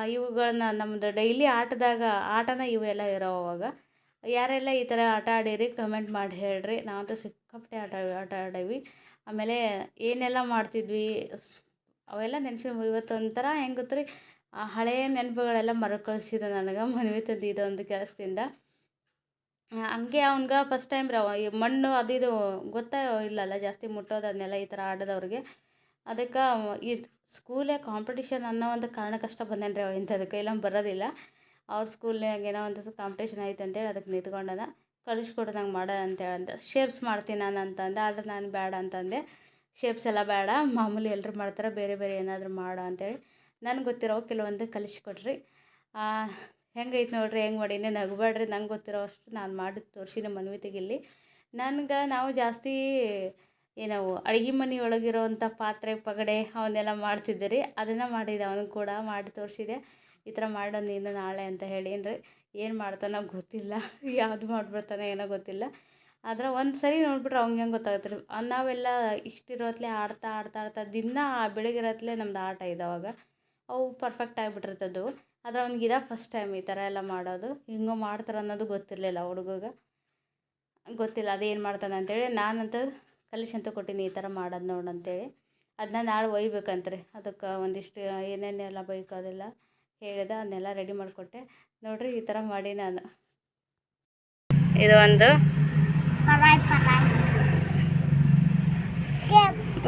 ಇವುಗಳನ್ನ ನಮ್ಮದು ಡೈಲಿ ಆಟದಾಗ ಆಟನ ಇವೆಲ್ಲ ಇರೋ ಅವಾಗ. ಯಾರೆಲ್ಲ ಈ ಥರ ಆಟ ಆಡೀರಿ ಕಮೆಂಟ್ ಮಾಡಿ ಹೇಳ್ರಿ. ನಾವಂತೂ ಸಿಕ್ಕಾಪಟ್ಟೆ ಆಟ ಆಟ ಆಡೀವಿ. ಆಮೇಲೆ ಏನೆಲ್ಲ ಮಾಡ್ತಿದ್ವಿ, ಅವೆಲ್ಲ ನೆನ್ಸ್ಕೊಂಡು ಇವತ್ತು ಒಂಥರ ಹೆಂಗೆ ಗೊತ್ತು ರೀ ಆ ಹಳೆಯ ನೆನಪುಗಳೆಲ್ಲ ಮರುಕಳಿಸಿದ್ರು ನನಗೆ ಮನವಿ ತಂದು ಇದೊಂದು ಕೆಲಸದಿಂದ. ಹಂಗೆ ಅವ್ನ್ಗೆ ಫಸ್ಟ್ ಟೈಮ್ ರೀ ಅವ ಈ ಮಣ್ಣು ಅದು ಇದು ಗೊತ್ತಾ ಇಲ್ಲಲ್ಲ, ಜಾಸ್ತಿ ಮುಟ್ಟೋದು ಅದನ್ನೆಲ್ಲ ಈ ಥರ ಆಡೋದವ್ರಿಗೆ. ಅದಕ್ಕೆ ಇದು ಸ್ಕೂಲೇ ಕಾಂಪಿಟೇಷನ್ ಅನ್ನೋ ಒಂದು ಕಾರಣಕ್ಕಷ್ಟೇ ಬಂದೇನು ರೀ ಅವ ಇಂಥದಕ್ಕೆ ಇಲ್ಲ ಬರೋದಿಲ್ಲ. ಅವ್ರ ಸ್ಕೂಲ್ನಾಗ ಏನೋ ಒಂದು ಕಾಂಪಿಟೇಷನ್ ಐತೆ ಅಂತೇಳಿ ಅದಕ್ಕೆ ನಿಂತ್ಕೊಂಡನ. ಕಲಿಸ್ಕೊಡು ನಂಗೆ ಮಾಡ ಅಂತೇಳಿ ಅಂದ ಶೇಪ್ಸ್ ಮಾಡ್ತೀನಿ ನಾನು ಅಂತಂದೆ. ಆದರೆ ನಾನು ಬೇಡ ಅಂತಂದೆ. ಶೇಪ್ಸ್ ಎಲ್ಲ ಬೇಡ. ಮಾಮೂಲಿ ಎಲ್ಲರೂ ಮಾಡ್ತಾರೆ ಬೇರೆ ಬೇರೆ ಏನಾದರೂ ಮಾಡು ಅಂತೇಳಿ ನನಗೆ ಗೊತ್ತಿರೋ ಕೆಲವೊಂದು ಕಲಿಸ್ಕೊಡ್ರಿ. ಹೆಂಗೈತೆ ನೋಡ್ರಿ, ಹೆಂಗೆ ಮಾಡೀನಿ ನಗಬೇಡ್ರಿ ನಂಗೆ ಗೊತ್ತಿರೋ ಅಷ್ಟು ನಾನು ಮಾಡಿ ತೋರಿಸಿನ ಮನ್ವಿತಿಗೆ ಇಲ್ಲಿ ನನ್ಗೆ ನಾವು ಜಾಸ್ತಿ ಏನೋ ಅಡುಗೆ ಮನೆ ಒಳಗಿರೋವಂಥ ಪಾತ್ರೆ, ಪಗಡೆ ಅವನ್ನೆಲ್ಲ ಮಾಡ್ತಿದ್ದೆ ರೀ. ಅದನ್ನು ಮಾಡಿದೆ. ಅವನಿಗೆ ಕೂಡ ಮಾಡಿ ತೋರಿಸಿದೆ. ಈ ಥರ ಮಾಡೋ ನೀನು ನಾಳೆ ಅಂತ ಹೇಳೀನಿ ರೀ ಏನು ಮಾಡ್ತಾನೋ ಗೊತ್ತಿಲ್ಲ. ಯಾವುದು ಮಾಡ್ಬಿಡ್ತಾನೋ ಏನೋ ಗೊತ್ತಿಲ್ಲ. ಆದ್ರೆ ಒಂದು ಸರಿ ನೋಡಿಬಿಟ್ರೆ ಅವ್ನಿಗೆ ಹೆಂಗೆ ಗೊತ್ತಾಗುತ್ತೆ ರೀ. ನಾವೆಲ್ಲ ಇಷ್ಟಿರೋತ್ಲೆ ಆಡ್ತಾ ಆಡ್ತಾ ಆಡ್ತಾ ದಿನ ಬೆಳಗ್ಗೆ ನಮ್ದು ಆಟ ಇದಾವಾಗ. ಅವು ಪರ್ಫೆಕ್ಟ್ ಆಗಿಬಿಟ್ಟಿರ್ತದವು ಆದ್ರೆ ಅವ್ನಿಗೆ ಇದೇ ಫಸ್ಟ್ ಟೈಮ್ ಈ ಥರ ಎಲ್ಲ ಮಾಡೋದು. ಹಿಂಗೆ ಮಾಡ್ತಾರೆ ಅನ್ನೋದು ಗೊತ್ತಿರಲಿಲ್ಲ ಹುಡುಗಗೆ. ಗೊತ್ತಿಲ್ಲ ಅದೇನು ಮಾಡ್ತಾನೆ ಅಂತೇಳಿ ನಾನಂತೂ ಕಲಿಶಂತ ಕೊಟ್ಟೀನಿ ಈ ಥರ ಮಾಡೋದು ನೋಡು ಅಂತೇಳಿ. ಅದನ್ನ ನಾಳೆ ಒಯ್ಬೇಕಂತ್ರಿ. ಅದಕ್ಕೆ ಒಂದಿಷ್ಟು ಏನೇನೆಲ್ಲ ಬೇಕು ಅದೆಲ್ಲ ಹೇಳಿದೆ, ಅದನ್ನೆಲ್ಲ ರೆಡಿ ಮಾಡಿಕೊಟ್ಟೆ. ನೋಡಿರಿ ಈ ಥರ ಮಾಡಿ ನಾನು. ಇದು ಒಂದು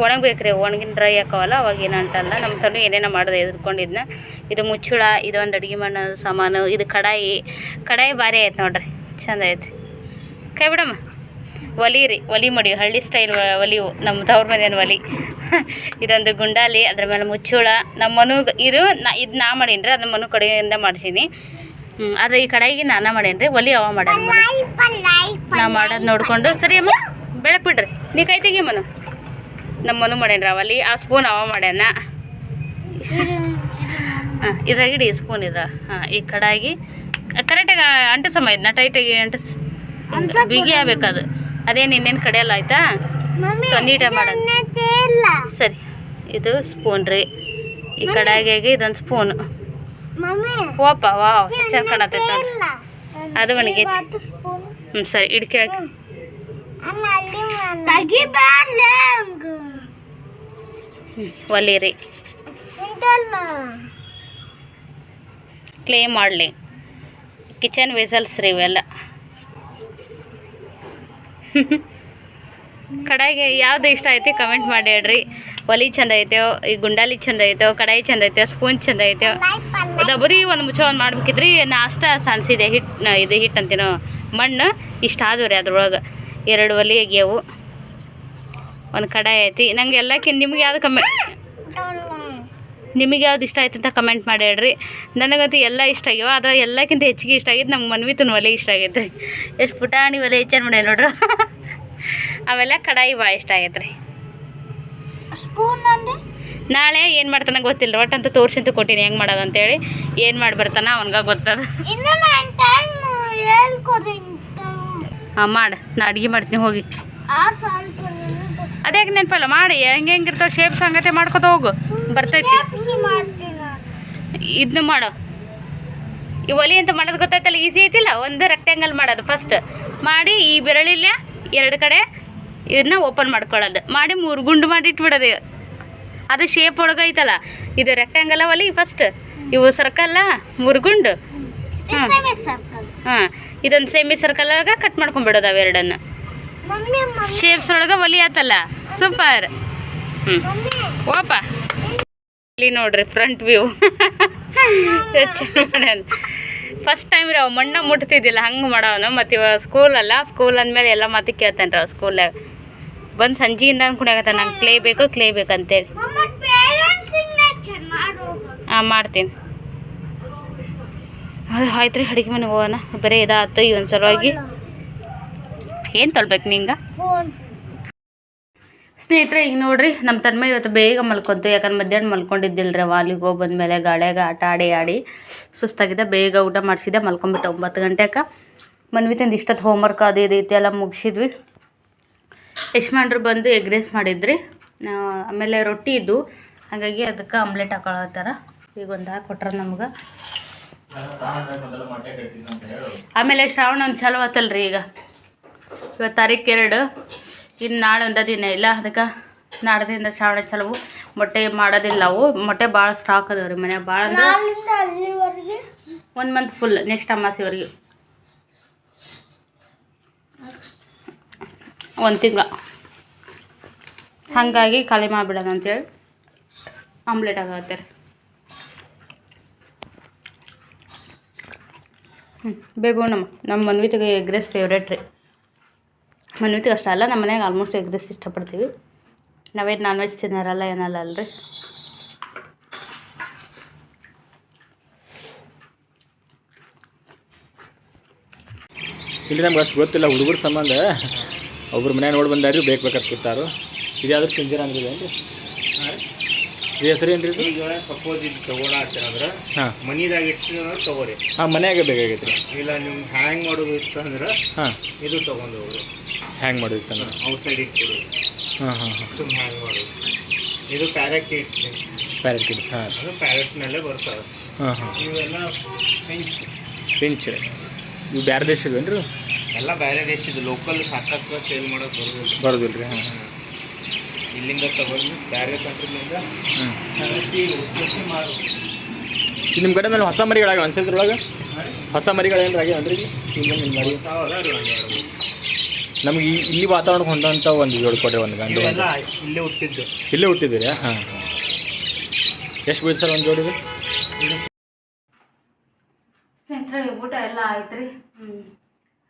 ಒಣಗ್ಬೇಕ್ರಿ, ಒಣಗಿನ ಡ್ರೈ ಹಾಕವಲ್ಲ, ಅವಾಗ ಏನು ಅಂತಲ್ಲ ನಮ್ಮ ತನು ಏನೇನೋ ಮಾಡೋದು ಎದ್ಕೊಂಡಿದ್ನ ಇದು ಮುಚ್ಚುಳ ಇದೊಂದು ಅಡುಗೆ ಮಾಡೋ ಸಾಮಾನು, ಇದು ಕಡಾಯಿ ಕಡಾಯಿ ಭಾರಿ ಆಯ್ತು ನೋಡ್ರಿ, ಚಂದ ಐತಿ ಕೈ ಬಿಡಮ್ಮ. ಒಲಿ ರೀ, ಒಲಿ ಮಡಿ, ಹಳ್ಳಿ ಸ್ಟೈಲ್ ಒಲಿವು ನಮ್ಮ ತವ್ರ ಮನೇನ ಒಲಿ. ಇದೊಂದು ಗುಂಡಾಲಿ, ಅದ್ರ ಮೇಲೆ ಮುಚ್ಚುಳ. ನಮ್ಮ ಮನುಗೆ ಇದು ನಾ ಇದು ನಾ ಮಾಡೀನಿ ರೀ ಅದನ್ನ ಮನು ಕಡೆಯಿಂದ ಮಾಡಿಸೀನಿ. ಹ್ಞೂ ಆದರೆ ಈ ಕಡಾಯಿಗೆ ನಾನಾ ಮಾಡೇನಿ ರೀ? ಒಲಿ ಅವ ಪಲಾಯ್ ನಾ ಮಾಡೋದು ನೋಡಿಕೊಂಡು. ಸರಿ ಅಮ್ಮ ಬೆಳಕು ಬಿಡ್ರಿ. ನೀ ಕೈ ತೆಗಿ ಮನು. ನಮ್ಮ ಮನು ಮಾಡ್ಯಾನ್ರಿ ಅವಲ್ಲಿ ಆ ಸ್ಪೂನ್ ಅವ ಮಾಡ್ಯಾನ. ಹಾಂ ಇದ್ರಾಗ ಇಡಿ ಸ್ಪೂನ್ ಇದ್ರ. ಹಾಂ ಈ ಕಡಾಗಿ. ಕರೆಕ್ಟಾಗಿ ಅಂಟಿಸಮ್ಮ ಇದನ್ನ ಟೈಟಾಗಿ ಅಂಟಿಸ್. ಬಿಗಿ ಆಗ್ಬೇಕದು ಅದೇನು ಇನ್ನೇನು ಕಡೆಯಲ್ಲ ಆಯ್ತಾ? ನೀಟಾಗಿ ಮಾಡೋದು ಸರಿ ಇದು ಸ್ಪೂನ್ ರೀ. ಈ ಕಡಾಯಿಗೆ ಇದೊಂದು ಸ್ಪೂನ್ ಓಪ ವಾವ್ ಚಂದ ಕಾಣತೈತೆ ಅದು ಒಣಗಿ ಹ್ಞೂ ಸರಿ ಇಡ್ಕೆ ಹಾಕಿ ಅಮ್ಮ ಅಲ್ಲಿ ತೆಗಿಬಾರ್ಲೆ ಹ್ಞೂ ಒಲಿ ರೀ ಇಂತಲ್ಲ ಕ್ಲೇ ಮಾಡಲಿ. ಕಿಚನ್ ವೆಸಲ್ಸ್ ರೀ ಇವೆಲ್ಲ. ಕಡೆಗೆ ಯಾವ್ದು ಇಷ್ಟ ಐತಿ ಕಮೆಂಟ್ ಮಾಡಿ ಹೇಳ್ರಿ. ಒಲಿ ಚಂದ ಐತೆ, ಈ ಗುಂಡಾಲಿ ಚಂದ ಐತೆ, ಕಡಾಯಿ ಚಂದ ಐತೆ, ಸ್ಪೂನ್ ಚಂದ ಐತೆ. ಡಬರಿ ಒಂದು ಮುಚ್ಚ ಒಂದು ಮಾಡ್ಬೇಕಿದ್ರಿ ನಾಷ್ಟ ಹಿಟ್ ಹಿಟ್ಟು ಇದು ಹಿಟ್ಟು ಅಂತೀನೋ, ಮಣ್ಣು, ಇಷ್ಟ ಆದವು ರೀ ಅದ್ರೊಳಗೆ. ಎರಡು ಒಲಿ ಆಗ್ಯಾವು. ಒಂದು ಕಡಾಯಿ ಐತಿ. ನಂಗೆ ಎಲ್ಲಕ್ಕಿಂತ ನಿಮ್ಗೆ ಯಾವ್ದು ಕಮ್ಮಿ ನಿಮಗೆ ಯಾವ್ದು ಇಷ್ಟ ಆಯ್ತು ಅಂತ ಕಮೆಂಟ್ ಮಾಡಿ ಹೇಳ್ರಿ. ನನಗಂತೂ ಎಲ್ಲ ಇಷ್ಟ ಆಗ್ಯಾವ, ಆದ್ರೆ ಎಲ್ಲಕ್ಕಿಂತ ಹೆಚ್ಚಿಗೆ ಇಷ್ಟ ಆಗೈತೆ ನಮ್ಗೆ ಮನ್ವಿತನ ಒಲೆ ಇಷ್ಟ ಆಗೈತೆ ರೀ ಎಷ್ಟು ಪುಟಾಣಿ ಒಲೆ ಹೆಚ್ಚು ನೋಡಿ ನೋಡ್ರಿ. ಅವೆಲ್ಲ ಕಡಾಯಿ ಭಾಳ ಇಷ್ಟ ಆಗೈತೆ ರೀ ನಾಳೆ ಏನು ಮಾಡ್ತಾನೆ ಗೊತ್ತಿಲ್ಲ ಒಟ್ಟಂತ ತೋರ್ಸಂತ ಕೊಟ್ಟಿನಿ ಹೆಂಗೆ ಮಾಡೋದು ಅಂತೇಳಿ. ಏನು ಮಾಡಿ ಬರ್ತಾನ ಅವನ್ಗ ಗೊತ್ತದ. ಹಾಂ ಮಾಡು ನಾ ಅಡ್ಗೆ ಮಾಡ್ತೀನಿ ಹೋಗಿ. ಅದೇ ನೆನಪಲ್ಲ ಮಾಡಿ ಹೆಂಗೆ ಹೆಂಗಿರ್ತಾವೆ ಶೇಪ್ ಸಂಗತಿ ಮಾಡ್ಕೊತ ಹೋಗು. ಬರ್ತೈತಿ. ಇದನ್ನ ಮಾಡು. ಈ ಒಲಿ ಅಂತ ಮಾಡೋದು ಗೊತ್ತಾಯ್ತಲ್ಲ ಈಸಿ ಐತಿಲ್ಲ? ಒಂದು ರೆಕ್ಟ್ಯಾಂಗಲ್ ಮಾಡೋದು ಫಸ್ಟ್ ಮಾಡಿ ಈ ಬೆರಳಿಲ್ಲ ಎರಡು ಕಡೆ ಇದನ್ನ ಓಪನ್ ಮಾಡ್ಕೊಳ್ಳೋದು. ಮಾಡಿ ಮೂರು ಗುಂಡು ಮಾಡಿ ಇಟ್ಬಿಡೋದು ಅದು ಶೇಪ್ ಒಳಗೆ ಐತಲ್ಲ ಇದು ರೆಕ್ಟ್ಯಾಂಗಲ್ ಅವಲ್ಲಿ ಫಸ್ಟ್ ಇವು ಸರ್ಕಲ್ಲ ಮೂರು ಗುಂಡು. ಹಾಂ. ಸರ್ಕಲ್ ಇದೊಂದು ಸೆಮಿ ಸರ್ಕಲ್ಲಾಗ ಕಟ್ ಮಾಡ್ಕೊಂಡ್ಬಿಡೋದು ಅವೆರಡನ್ನು ಶೇಪ್ಸ್ ಒಳಗೆ ಒಲಿ ಆತಲ್ಲ. ಸೂಪರ್ ಹ್ಞೂ ಓಪ. ಇಲ್ಲಿ ನೋಡ್ರಿ ಫ್ರಂಟ್ ವ್ಯೂ ಫಸ್ಟ್ ಟೈಮ್ ರೀ ಅವ ಮಣ್ಣ ಮುಟ್ತಿದ್ದಿಲ್ಲ ಹಂಗೆ ಮಾಡವನು. ಮತ್ತು ಇವ ಸ್ಕೂಲಲ್ಲ ಸ್ಕೂಲ್ ಅಂದಮೇಲೆ ಎಲ್ಲ ಮತ್ತೆ ಕೇಳ್ತಾನೆ ರೀ ಸ್ಕೂಲ್ ಸ್ಕೂಲಾಗ ಬಂದು ಸಂಜೆಯಿಂದ ಅನ್ಕೊಂಡಾಗತ್ತ ನಂಗೆ ಕ್ಲೇ ಬೇಕು ಕ್ಲೇ ಬೇಕು ಮಾಡೋದು ಹಾಂ ಮಾಡ್ತೀನಿ. ಅದು ಆಯ್ತು ರೀ ಅಡುಗೆ ಮನೆಗೆ ಹೋಗೋಣ. ಬರೀ ಇದಾಯ್ತು ಈ ಒಂದು ಸಲುವಾಗಿ. ಏನು ತೊಳ್ಬೇಕು ನಿಂಗೆ? ಸ್ನೇಹಿತರೆ ಈಗ ನೋಡ್ರಿ ನಮ್ಮ ತನ್ಮ ಇವತ್ತು ಬೇಗ ಮಲ್ಕೊಂತು. ಯಾಕಂದ್ರೆ ಮಧ್ಯಾಹ್ನ ಮಲ್ಕೊಂಡಿದ್ದಿಲ್ಲ ರೀ ವಾಲಿಗೆ ಹೋಗಿ ಬಂದಮೇಲೆ ಗಾಳಿಯಾಗ ಆಟ ಆಡಿ ಆಡಿ. ಸುಸ್ತಾಗಿದೆ ಬೇಗ ಊಟ ಮಾಡಿಸಿದೆ ಮಲ್ಕೊಂಬಿಟ್ಟು ಒಂಬತ್ತು ಗಂಟೆಗೆ ಮನ್ವಿತಿಂದ ಇಷ್ಟೊತ್ತು ಹೋಮ್ವರ್ಕ್ ಅದು ಇದು ಇತ್ತು ಎಲ್ಲ ಮುಗಿಸಿದ್ವಿ. ಯಶ್ಮಾನ್ರು ಬಂದು ಎಗ್ ರೈಸ್ ಮಾಡಿದ್ರಿ. ಆಮೇಲೆ ರೊಟ್ಟಿ ಇದ್ದು. ಹಾಗಾಗಿ ಅದಕ್ಕೆ ಆಮ್ಲೆಟ್ ಹಾಕೊಳತ್ತಾರ ಈಗ ಒಂದು ಹಾಕೊಟ್ರ ನಮ್ಗೆ. ಆಮೇಲೆ ಶ್ರಾವಣ ಒಂದು ಚಲೋ ರೀ ಈಗ. ಇವತ್ತು ತಾರೀಕು ಎರಡು. ಇನ್ನು ನಾಳೆ ಒಂದ ದಿನ ಇಲ್ಲ. ಅದಕ್ಕೆ ನಾಡ್ದಿಂದ ಶ್ರಾವಣ ಚಲವು. ಮೊಟ್ಟೆ ಮಾಡೋದಿಲ್ಲ ಅವು. ಮೊಟ್ಟೆ ಭಾಳ ಸ್ಟಾಕ್ ಅದಾವ ರೀ ಮನ್ಯಾಗ. ಭಾಳ ಅಂದ್ರೆ ಒನ್ ಮಂತ್ ಫುಲ್ ನೆಕ್ಸ್ಟ್ ಅಮಾಸಿವರೆಗೆ ಒಂದು ತಿಂಗಳ. ಹಾಗಾಗಿ ಖಾಲಿ ಮಾಡಿಬಿಡೋಣ ಅಂತೇಳಿ ಆಮ್ಲೆಟ್ ಆಗತ್ತೆ ಹ್ಞೂ ಬೇಬು ನಮ್ಮ ನಮ್ಮ ಮನ್ವಿತಿಗೆ ಎಗ್ ರೈಸ್ ಫೇವ್ರೇಟ್ ರೀ. ಮನ್ವಿತಿಗೆ ಅಷ್ಟೇ ಅಲ್ಲ, ನಮ್ಮ ಮನೆಗೆ ಆಲ್ಮೋಸ್ಟ್ ಎಗ್ ರೈಸ್ ಇಷ್ಟಪಡ್ತೀವಿ. ನಾವೇನು ನಾನ್ ವೆಜ್ ತಿನ್ನೋರಲ್ಲ, ಏನಲ್ಲ ಅಲ್ರಿ. ಇಲ್ಲಿ ನಮ್ಗೆ ಅಷ್ಟು ಗೊತ್ತಿಲ್ಲ, ಹುಡುಗರ ಸಂಬಂಧ. ಒಬ್ರು ಮನೆ ನೋಡಿ ಬಂದಾರಿ ಬೇಕು ಬೇಕಾದ್ರೆ ಕೂತಾರು ಇದು ಯಾವ್ದು ಪಿಂಜರ ಅಂದ್ರೆ ಏನು ರೀ. ಹೆಸರು ಏನು ರೀ ಈಗ ಸಪೋಸ್ ಇದು ತಗೋಳಂದ್ರೆ ಹಾಂ. ಮನಿದಾಗ ಇಟ್ಟಿದ್ರೆ ತಗೋರಿ. ಹಾಂ ಮನ್ಯಾಗೆ ಬೇಕಾಗಿತ್ತು ರೀ ಇಲ್ಲ ನಿಮ್ಗೆ ಹ್ಯಾಂಗ್ ಮಾಡೋದು ಇತ್ತು ಅಂದ್ರೆ ಹಾಂ. ಇದು ತಗೊಂಡು ಹೋಗ್ರಿ. ಹ್ಯಾಂಗ್ ಔಟ್ ಔಟ್ಸೈಡ್ ಇಟ್ಕೊಡಿ ಹಾಂ ಹಾಂ ಹಾಂ. ಹ್ಯಾಂಗ್ ಮಾಡೋದು. ಇದು ಪ್ಯಾರೆಟ್ ಇಟ್ಸ್ ಪ್ಯಾರೆಟ್ ಕಿಡ್ಸ್ ಹಾಂ. ಅದು ಮೇಲೆ ಬರ್ತಾವೆ. ಹಾಂ ಹಾಂ. ಇವೆಲ್ಲ ಪಿಂಚ್. ಪಿಂಚ್ ಇವು ಬೇರೆ ದೇಶವೇನು ರೀ ಎಲ್ಲ ಬೇರೆ ದೇಶದ ಲೋಕಲ್ ಸಾಕಕ್ಕೆ ಸೇಲ್ ಮಾಡೋಕೆ ಬರೋದಿಲ್ಲ ಬರೋದಿಲ್ಲ ರೀ ಹಾಂ ಇಲ್ಲಿಂದ ತಗೊಂಡು ಬೇರೆ ಕಂಟ್ರಿಲಿಂದ ಕಳಿಸಿ ಮಾರು ನಿಮ್ಮ ಕಡೆ ಮೇಲೆ ಹೊಸ ಮರಿಗಳಾಗ ಅನ್ಸಲ್ದ್ರೊಳಗೆ ಹೊಸ ಮರಿಗಳೇನು ಆಗ್ಯಾವ ಅಂದ್ರೆ ಈಗ ನಿಮ್ಮ ಮರಿ? ನಮ್ಗೆ ಈ ಇಲ್ಲಿ ವಾತಾವರಣಕ್ಕೆ ಹೊಂದಂಥ ಒಂದು ಜೋಡಿ ಕೊಡ್ರಿ ಒಂದು ಗಂಡು ಇಲ್ಲೇ ಹುಟ್ಟಿದ್ದು. ಇಲ್ಲೇ ಹುಟ್ಟಿದ್ದೀರಿ ಹಾಂ ಹಾಂ. ಎಷ್ಟು ಬೀಳ್ತು ಸರ್ ಒಂದು ಜೋಡಿದು ಸ್ನೇಹಿತರೆ ಊಟ ಎಲ್ಲ ಆಯ್ತು ರೀ ಹ್ಞೂ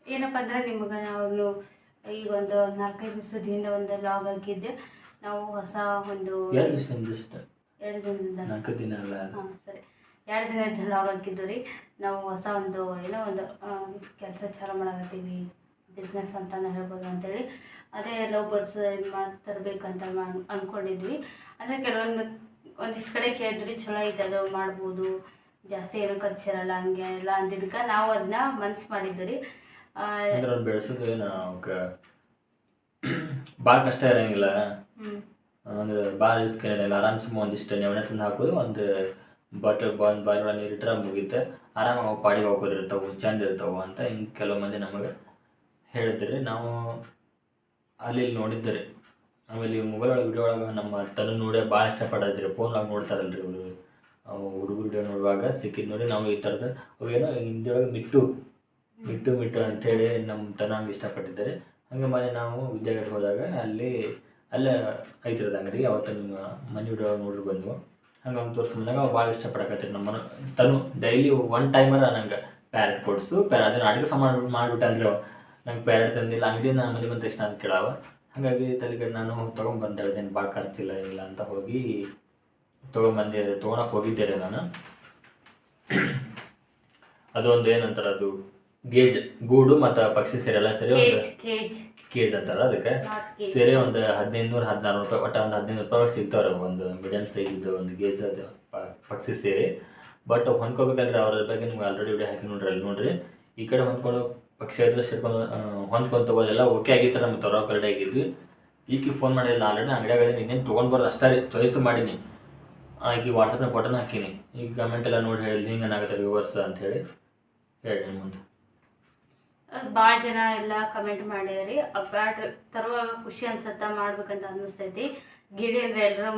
ಏನಪ್ಪ ಅಂದ್ರೆ ನಿಮ್ಗೆ ನಾವು ಈಗ ಒಂದು ನಾಲ್ಕೈದು ದಿವಸದಿಂದ ಒಂದು ಲಾಗ್ ಹಾಕಿದ್ದೆ. ನಾವು ಹೊಸ ಒಂದು ಎರಡು ದಿವಸ ಎರಡು ದಿನದಿಂದ. ನಾಲ್ಕು ದಿನ ಅಲ್ಲ ಹಾಂ ಸರಿ. ಎರಡು ದಿನದ ಲಾಗ್ ಹಾಕಿದ್ದು ರೀ. ನಾವು ಹೊಸ ಒಂದು ಏನೋ ಒಂದು ಕೆಲಸ ಚಾಲು ಮಾಡಕತ್ತೀವಿ. ಬಿಸ್ನೆಸ್ ಅಂತ ಹೇಳ್ಬೋದು ಅಂತೇಳಿ. ಅದೇ ಲವ್ ಬರ್ಡ್ಸ್ ಇದು ಮಾಡಿ ತರಬೇಕಂತ ಮಾಡಿ ಅಂದ್ಕೊಂಡಿದ್ವಿ ಅಂದರೆ ಕೆಲವೊಂದು ಒಂದಿಷ್ಟು ಕಡೆ ಕೇಳಿದ್ರಿ ಚಲೋ ಐತೆ ಅದು ಮಾಡ್ಬೋದು. ಜಾಸ್ತಿ ಏನು ಖರ್ಚಿರಲ್ಲ ಹಂಗೆ ಎಲ್ಲ ಅಂದಿದ್ದಕ್ಕೆ ನಾವು ಅದನ್ನ ಮನ್ಸು ಮಾಡಿದ್ದು ರೀ. ಬೆಳೆಸೋದು ಭಾಳ ಕಷ್ಟ ಇರಂಗಿಲ್ಲ. ಅಂದ್ರೆ ಭಾಳ ರಿಸ್ಕ್ ಏನಿಲ್ಲ ಆರಾಮ್ ಸುಮ್ಮ ಒಂದಿಷ್ಟು ನೆವಣೆ ತಂದು ಹಾಕೋದು ಒಂದು ಬಟರ್ ಬಂದು ಬಾರಿ ನೀರು ಇಟ್ಟರೆ ಮುಗೀತೆ. ಆರಾಮಾಗಿ ಪಾಡಿಗೆ ಹೋಗೋದಿರ್ತಾವೆ ಚಂದ ಇರ್ತಾವೆ ಅಂತ ಹಿಂಗೆ ಕೆಲವು ಮಂದಿ ನಮಗೆ ಹೇಳಿದ್ರಿ ನಾವು ಅಲ್ಲಿ ಇಲ್ಲಿ ನೋಡಿದ್ರಿ ಆಮೇಲೆ ಈ ಮೊಬೈಲ್ ಒಳಗೆ ವಿಡಿಯೋ ಒಳಗೆ ನಮ್ಮ ತನ್ನ ನೋಡೇ ಭಾಳ ಇಷ್ಟಪಡತ್ರಿ ಫೋನ್ ಒಳಗೆ ನೋಡ್ತಾರಲ್ರಿ ಇವರು. ಹುಡುಗರು ನೋಡುವಾಗ ಸಿಕ್ಕಿದ್ದು ನೋಡಿ ನಾವು ಈ ಥರದ ಅವೇನೋ ಹಿಂದಿಯೊಳಗೆ ಮಿಟ್ಟು ಮಿಟ್ಟು ಮಿಟ್ಟು ಅಂಥೇಳಿ ನಮ್ಮ ತನ ಹಂಗೆ ಇಷ್ಟಪಟ್ಟಿದ್ದಾರೆ. ಹಾಗೆ ಮನೆ ನಾವು ವಿದ್ಯಾಗಟ್ಟ ಹೋದಾಗ ಅಲ್ಲಿ, ಅಲ್ಲೇ ಐತಿರೋದು ಅಂಗಡಿಗೆ ಅವತ್ತು ನಿಮ್ಮ ಮನೆ ಹುಡುಗ ನೋಡ್ರಿ ಬಂದ್ವು. ಹಂಗೆ ಅವ್ನು ತೋರಿಸ್ ಬಂದಾಗ ಅವು ಭಾಳ ಇಷ್ಟಪಡಕತ್ತೀರಿ ನಮ್ಮ ಮನೆ ತನು ಡೈಲಿ ಒನ್ ಟೈಮರ ನಂಗೆ ಪ್ಯಾರೆಟ್ ಕೊಡ್ಸು ಪ್ಯಾರ ಅದನ್ನ ಅಡುಗೆ ಸಾಮಾನು ಮಾಡಿಬಿಟ್ಟನ್ರಿ ಅಂದ್ರೆ ನಂಗೆ ಪ್ಯಾರೆಟ್ ತಂದಿಲ್ಲ ನಾನು ಮನೆ ಬಂದ ತಕ್ಷಣ ಅಂತ ಕೇಳಾವ. ಹಾಗಾಗಿ ತಲೆಗಡೆ ನಾನು ತೊಗೊಂಬಂದೆ, ಅದೇನು ಭಾಳ ಖರ್ಚಿಲ್ಲ ಇಲ್ಲ ಅಂತ ಹೋಗಿ ತೊಗೊಂಬಂದೆ ತೊಗೊಳಕ್ಕೆ ಹೋಗಿದ್ದೆ ರೀ ನಾನು. ಅದೊಂದು ಏನಂತಾರೆ ಅದು ಗೇಜ್ ಗೂಡು ಮತ್ತು ಪಕ್ಷಿ ಸೇರೆ ಎಲ್ಲ ಸೇರಿ ಒಂದು ಕೇಜ್ ಅಂತಾರ ಅದಕ್ಕೆ? ಸೇರೆ ಒಂದು ಹದಿನೈದು ನೂರು ಹದಿನಾರು ರೂಪಾಯಿ ಒಟ್ಟು ಒಂದು ಹದಿನೈದು ರೂಪಾಯಿ ಸಿಗ್ತಾವ್ರೆ ಒಂದು ಮೀಡಿಯಮ್ ಸೈಜ್ ಒಂದು ಗೇಜ್ ಅದು ಪಕ್ಷಿ ಸೇರಿ. ಬಟ್ ಹೊಂದ್ಕೋಬೇಕಂದ್ರೆ ಅವ್ರ ಬಗ್ಗೆ ನಿಮ್ಗೆ ಆಲ್ರೆಡಿ ವಿಡಿಯೋ ಹಾಕಿ ನೋಡ್ರಿ ಅಲ್ಲಿ ನೋಡ್ರಿ. ಈ ಕಡೆ ಹೊಂದ್ಕೊಂಡು ಪಕ್ಷಿ ಹತ್ರ ಸೇರ್ಕೊಂಡು ಹೊಂದ್ಕೊಂಡು ತಗೋದೆಲ್ಲ ಓಕೆ ಆಗಿತ್ತು ನಮ್ಮ ತರೋ ರೆಡಿ ಆಗಿದ್ವಿ. ಈಕೆ ಫೋನ್ ಮಾಡಿಲ್ಲ ಆಲ್ರೆಡಿ ಅಂಗಡಿಯಾಗ ಇನ್ನೇನು ತೊಗೊಂಡು ಬರೋದು ಅಷ್ಟೇ ಚಾಯ್ಸ್ ಮಾಡೀನಿ. ಈಗ ವಾಟ್ಸಪ್ನ ಫೋಟೋನ ಹಾಕೀನಿ. ಈಗ ಕಮೆಂಟ್ ಎಲ್ಲ ನೋಡಿ ಹೇಳಿ ಹಿಂಗೆ ಏನಾಗುತ್ತೆ ವ್ಯೂವರ್ಸ್ ಅಂತ ಹೇಳಿ ಹೇಳಿ ಮುಂದೆ. ಭಾಳ ಜನ ಎಲ್ಲ ಕಮೆಂಟ್ ಮಾಡ್ಯಾರಿ. ಬ್ಯಾಡ್ರಿ ತರುವಾಗ ಖುಷಿ ಅನ್ಸತ್ತ, ಮಾಡ್ಬೇಕಂತ ಅನಿಸ್ತೈತಿ. ಗಿಳಿ ಅಂದ್ರೆ ಎಲ್ಲರೂ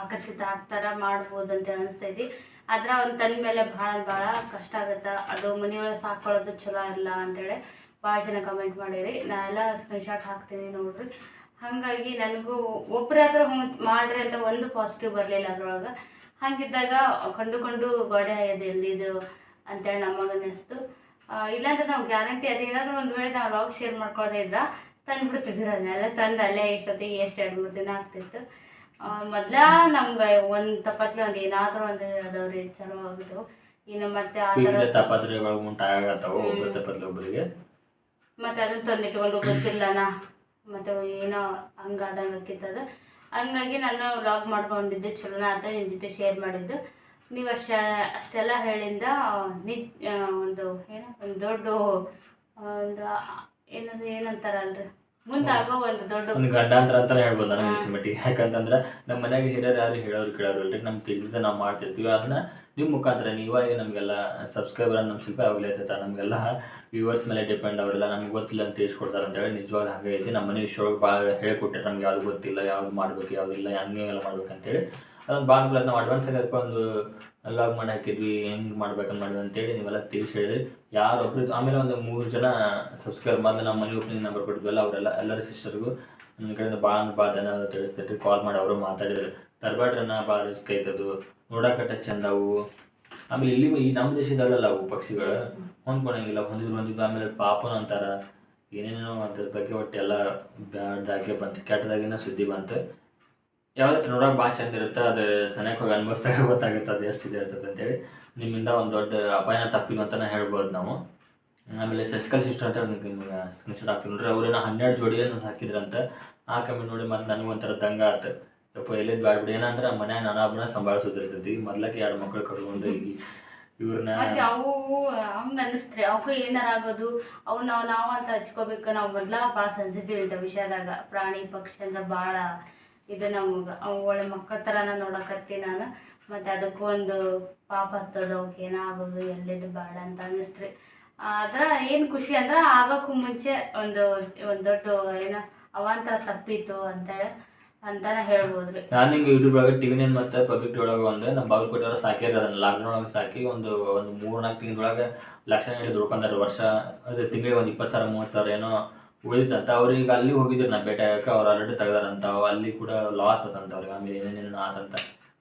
ಆಕರ್ಷಿತ ಆಗ್ತಾರ, ಮಾಡ್ಬೋದು ಅಂತ ಅನಿಸ್ತೈತಿ. ಆದ್ರೆ ಅವ್ನ ತಂದ ಮೇಲೆ ಭಾಳ ಭಾಳ ಕಷ್ಟ ಆಗತ್ತ. ಅದು ಮನೆಯೊಳಗೆ ಸಾಕೊಳ್ಳೋದು ಚಲೋ ಇಲ್ಲ ಅಂತೇಳಿ ಭಾಳ ಜನ ಕಮೆಂಟ್ ಮಾಡಿರಿ ನಾ ಎಲ್ಲ ಸ್ಕ್ರೀನ್ಶಾಟ್ ಹಾಕ್ತೀನಿ ನೋಡ್ರಿ. ಹಾಗಾಗಿ ನನಗೂ ಒಬ್ಬರ ಹತ್ರ ಮಾಡ್ರಿ ಅಂತ ಒಂದು ಪಾಸಿಟಿವ್ ಬರಲಿಲ್ಲ ಅದ್ರೊಳಗೆ. ಹಂಗಿದ್ದಾಗ ಕಂಡುಕೊಂಡು ಗೋಡೆ ಆಯೋದು ಎಲ್ಲಿದು ಅಂತೇಳಿ ನಮಗೆ ಅನ್ನಿಸ್ತು ಆ, ಇಲ್ಲಾಂದ್ರೆ ನಾವು ಗ್ಯಾರಂಟಿ ಅದು ಏನಾದರೂ ಒಂದು ವೇಳೆ ನಾವು ಲಾಗ್ ಶೇರ್ ಮಾಡ್ಕೊಳ್ಳೋದೇ ಇದ್ರೆ ತಂದು ಬಿಡ್ತಿದ್ರು ಅದನ್ನೆಲ್ಲ ತಂದು ಅಲ್ಲೇ ಇಷ್ಟೊತ್ತಿ ಎಷ್ಟು ಎರಡು ಮೂರು ದಿನ ಆಗ್ತಿತ್ತು. ಮೊದಲ ನಮ್ಗೆ ಒಂದು ತಪ್ಪತ್ಲೆ ಒಂದು ಏನಾದರೂ ಒಂದು ಅದಾವ್ರಿ ಚಲೋ ಆಗಿದ್ದು ಇನ್ನು ಮತ್ತೆ ಆ ಥರ ಈಗ ತಪಾತ್ರೆಗಳು ಉಂಟಾಗತ್ತವು ಒಬ್ಬರ ತಪ್ಪತ್ಲೆ ಒಬ್ಬರಿಗೆ ಮತ್ತೆ ಅದನ್ನ ತಂದಿಟ್ಕೊಂಡು ಗೊತ್ತಿಲ್ಲನ? ಮತ್ತೆ ಏನೋ ಹಂಗಾದಂಗೆ ಆಕಿತ್ತದ ಹಂಗಾಗಿ ನಾನು ವ್ಲಾಗ್ ಮಾಡ್ಕೊಂಡಿದ್ದು ಚಲೋನ ಆತ ನಿಮ್ಮ ಜೊತೆ ಶೇರ್ ಮಾಡಿದ್ದು. ನೀವು ಅಷ್ಟ, ಅಷ್ಟೆಲ್ಲ ಹೇಳಿಂದ ನಿ ಒಂದು ಏನೋ ಒಂದು ದೊಡ್ಡ ಒಂದು ಏನದು ಏನಂತಾರಲ್ರಿ? ಮುಂದಾಗೋ ಒಂದು ದೊಡ್ಡ ಒಂದು ಗಂಡಾಂತರ ಅಂತ ಹೇಳ್ಬೋದು ವಿಷಯ ಮಟ್ಟಿಗೆ. ಯಾಕಂತಂದ್ರೆ ನಮ್ಮ ಮನೆಯಾಗ ಹಿರಿಯರು ಯಾರು ಹೇಳೋರು ಕೇಳೋರು ಅಲ್ರಿ. ನಮ್ಗೆ ತಿಳಿದ ನಾವು ಮಾಡ್ತಿರ್ತೀವಿ. ಅದನ್ನ ನಿಮ್ಮ ಮುಖಾಂತರ ಇವಾಗ ನಮಗೆಲ್ಲ ಸಬ್ಸ್ಕ್ರೈಬರ್ ನಮ್ಮ ಆಗಲೇ ಇರ್ತೈತೆ ನಮಗೆಲ್ಲ ವ್ಯೂವರ್ಸ್ ಮೇಲೆ ಡಿಪೆಂಡ್ ಅವರೆಲ್ಲ ನಮ್ಗೆ ಗೊತ್ತಿಲ್ಲ ಅಂತ ತಿಳಿಸ್ಕೊಡ್ತಾರೆ ಅಂತೇಳಿ ನಿಜವಾಗ ಹಾಗೆ ಐತಿ. ನಮ್ಮ ಮನೆ ಒಳಗೆ ಭಾಳ ಹೇಳಿಕೊಟ್ಟರೆ ನಮ್ಗೆ ಯಾವ್ದು ಗೊತ್ತಿಲ್ಲ, ಯಾವ್ದು ಮಾಡ್ಬೇಕು ಯಾವುದಿಲ್ಲ ಹಂಗೆ ಎಲ್ಲ ಮಾಡ್ಬೇಕಂತೇಳಿ ಅದೊಂದು ಭಾಳ ನಾವು ಅಡ್ವಾನ್ಸ್ ಆಗಿ ಒಂದು ಲಾಗ್ ಮಾಡಿ ಹಾಕಿದ್ವಿ, ಹೆಂಗೆ ಮಾಡ್ಬೇಕಂತ ಮಾಡಿದ್ವಿ ಅಂತೇಳಿ ನೀವೆಲ್ಲ ತಿಳಿಸಿ ಹೇಳಿದ್ರಿ. ಯಾರೊಬ್ರು ಆಮೇಲೆ ಒಂದು ಮೂರು ಜನ ಸಬ್ಸ್ಕ್ರೈಬ್ ಮೊದಲು ನಮ್ಮ ಮನೆ ಓಪನಿಂಗ್ ನಂಬರ್ ಕೊಟ್ಟಿದ್ವಲ್ಲ, ಅವರೆಲ್ಲ ಎಲ್ಲರ ಸಿಸ್ಟರ್ಗೂ ನನ್ನ ಕಡೆಯಿಂದ ಭಾಳ ಭಾಳ ಜನ ತಿಳಿಸ್ತಿರ್ರಿ ಕಾಲ್ ಮಾಡಿ ಅವರು ಮಾತಾಡಿದ್ರು. ತರಬೇಡ್ರನ್ನ ಭಾಳ ರಿಸ್ಕ್ ಐತದು ನೋಡಕಟ್ಟ ಚಂದ ಅವು ಆಮೇಲೆ ಇಲ್ಲಿ ಈ ನಮ್ಮ ದೇಶದಲ್ಲ ಅವು ಪಕ್ಷಿಗಳು ಹೊಂದ್ಕೊಳಂಗಿಲ್ಲ. ಹೊಂದಿದ್ರು ಹೊಂದಿದ್ರು, ಆಮೇಲೆ ಪಾಪನ ಅಂತಾರ. ಏನೇನೋ ಅದ್ರ ಬಗ್ಗೆ ಒಟ್ಟು ಎಲ್ಲ ಬ್ಯಾಡ್ದಾಗೆ ಬಂತು, ಕೆಟ್ಟದಾಗಿನ ಸುದ್ದಿ ಬಂತು. ಯಾವತ್ತು ನೋಡೋಕೆ ಭಾಳ ಚಂದ ಇರುತ್ತೆ. ಅದು ಸನೇಕ ಹೋಗಿ ಅನ್ಭವಿಸ್ದಾಗ ಗೊತ್ತಾಗುತ್ತೆ ಅದು ಎಷ್ಟು ಇದೆ ಇರ್ತದೆ ಅಂತೇಳಿ. ನಿಮ್ಮಿಂದ ಒಂದು ದೊಡ್ಡ ಅಪಾಯನ ತಪ್ಪಿಲ್ಲ ಅಂತಲೇ ಹೇಳ್ಬೋದು ನಾವು. ಆಮೇಲೆ ಸೆಸ್ಕಲ್ ಸಿಸ್ಟರ್ ಅಂತ ಹೇಳಿ ನಿಮ್ಗೆ ಸ್ಕ್ರೀನ್ಶಾಟ್ ಹಾಕಿ ನೋಡ್ರಿ. ಅವ್ರೇನೋ ಹನ್ನೆರಡು ಜೋಡಿಯನ್ನು ಹಾಕಿದ್ರಂತ. ಆ ಕಮ್ಮಿ ನೋಡಿ ಮತ್ತು ನನಗೊಂಥರ ದಂಗ ಆತು. ಯಪ್ಪ ಎಲ್ಲಿದ್ದು ಬ್ಯಾಡ ಬಿಡಿ ಏನಂದ್ರೆ ಮನ್ಯಾಗ ನಾನು ಒಬ್ಬನ ಸಂಭಾಳಿಸೋದಿರ್ತೈತಿ. ಮೊದ್ಲಕ್ಕೆ ಎರಡು ಮಕ್ಳು ಕಟ್ಕೊಂಡು ಈಗ ಇವ್ರನ್ನ ಮತ್ತೆ ಅವು ಹಂಗೆ ಅನ್ನಿಸ್ತ್ರಿ. ಅವಕ್ಕೂ ಏನಾರ ಆಗೋದು. ಅವು ನಾವು ನಾವು ಅಂತ ಹಚ್ಕೋಬೇಕು. ನಾವು ಮೊದ್ಲ ಭಾಳ ಸೆನ್ಸಿಟಿವ್ ಇದ್ದ ವಿಷಯದಾಗ. ಪ್ರಾಣಿ ಪಕ್ಷಿ ಅಂದ್ರೆ ಭಾಳ ಇದು ನಮಗೆ ಅವು ಒಳ್ಳೆ ಮಕ್ಕಳ ಥರನ ನೋಡಕತ್ತಿ ನಾನು. ಮತ್ತು ಅದಕ್ಕೂ ಒಂದು ಪಾಪ ಹತ್ತದ. ಅವಕ್ಕೆ ಏನಾಗೋದು ಎಲ್ಲಿದ್ದು ಬೇಡ ಅಂತ ಅನ್ನಿಸ್ತ್ರಿ. ಆದ್ರ ಏನು ಖುಷಿ ಅಂದ್ರೆ, ಆಗೋಕ್ಕೂ ಮುಂಚೆ ಒಂದು ಒಂದು ದೊಡ್ಡ ಏನೋ ಅವಾಂತರ ತಪ್ಪಿತ್ತು ಅಂತೇಳಿ. ಅಂತಾನೆ ನಾನು ಹಿಂಗೆ ಯೂಟ್ಯೂಬ್ ಒಳಗೆ ಟಿವಿನೇನ್ ಮತ್ತು ಪಬ್ಲಿಕ್ ಒಳಗೆ ಒಂದು ನಮ್ಮ ಬಾಗಲಕೋಟೆ ಅವ್ರು ಸಾಕಿರ ಅದನ್ನ ಲಾಕ್ಡೌನ್ ಒಳಗೆ ಸಾಕಿ ಒಂದು ಒಂದು ಮೂರು ನಾಲ್ಕು ತಿಂಗಳೊಳಗೆ ಲಕ್ಷ ಹೇಳಿ ದುಡ್ಕೊಂಡಾರೆ ವರ್ಷ, ಅದು ತಿಂಗಳಿಗೆ ಒಂದು ಇಪ್ಪತ್ತು ಸಾವಿರ, ಮೂವತ್ತು ಸಾವಿರ ಏನೋ ಉಳಿದಂತ ಅವ್ರಿಗೆ ಅಲ್ಲಿ ಹೋಗಿದ್ರು ನಾ ಭೇಟಿ ಆಗಕ್ಕೆ ಅವ್ರು ಆಲ್ರೆಡಿ ತೆಗ್ದಾರಂತ. ಅಲ್ಲಿ ಕೂಡ ಲಾಸ್ ಆತಂತ ಅವ್ರಿಗೆ, ಆಮೇಲೆ ಏನೇನೇನು ಆತಂತ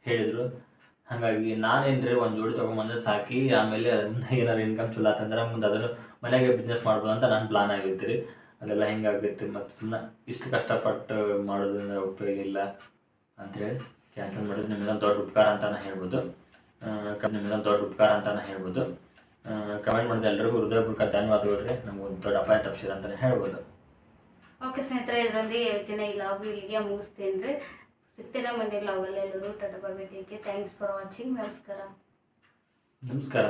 ಹೇಳಿದರು. ಹಾಗಾಗಿ ನಾನೇನ್ರಿ ಒಂದು ಜೋಡಿ ತೊಗೊಂಬಂದು ಸಾಕಿ, ಆಮೇಲೆ ಅದನ್ನ ಏನಾರು ಇನ್ಕಮ್ ಚಲೋ ಆತಂದ್ರೆ ಮುಂದೆ ಅದನ್ನು ಮನೆಗೆ ಬಿಸ್ನೆಸ್ ಮಾಡ್ಬೋದು ಅಂತ ನನ್ನ ಪ್ಲಾನ್ ಆಗಿತ್ತು ರೀ ಅದೆಲ್ಲ ಹೆಂಗಾಗುತ್ತೆ ಮತ್ತು ಸುಮ್ಮನೆ ಇಷ್ಟು ಕಷ್ಟಪಟ್ಟು ಮಾಡೋದ್ರಿಂದ ಉಪಯೋಗ ಇಲ್ಲ ಅಂಥೇಳಿ ಕ್ಯಾನ್ಸಲ್ ಮಾಡಿದ್ರೆ ನಿಮ್ಗೆ ದೊಡ್ಡ ಉಪಕಾರ ಅಂತಲೇ ಹೇಳ್ಬೋದು. ನಿಮ್ಗೆ ದೊಡ್ಡ ಉಪಕಾರ ಅಂತಲೇ ಹೇಳ್ಬೋದು. ಕಮೆಂಟ್ ಮಾಡಿದ ಎಲ್ಲರಿಗೂ ಹೃದಯಪೂರ್ವಕ ಧನ್ಯವಾದಗಳು ರೀ ನಮ್ಗೆ ಒಂದು ದೊಡ್ಡ ಅಪಾಯ ತಪ್ಪಿಸಿದ ಅಂತಲೇ ಹೇಳ್ಬೋದು. ಓಕೆ ಸ್ನೇಹಿತರೆ ಇದರಲ್ಲಿ ಹೇಳ್ತೀನಿ ಈ ಲಾಗು ಇಲ್ಲಿಗೆ ಮುಗಿಸ್ತೀನಿ ರೀ ಸಿಗ್ತೇನೆ ಮುಂದಿನ ಲಾಗಲ್ಲಿ ಎಲ್ಲರೂ ಟಾಟಾ ಭೇಟಿಗೆ. ಥ್ಯಾಂಕ್ಸ್ ಫಾರ್ ವಾಚಿಂಗ್ ನಮಸ್ಕಾರ. ನಮಸ್ಕಾರ.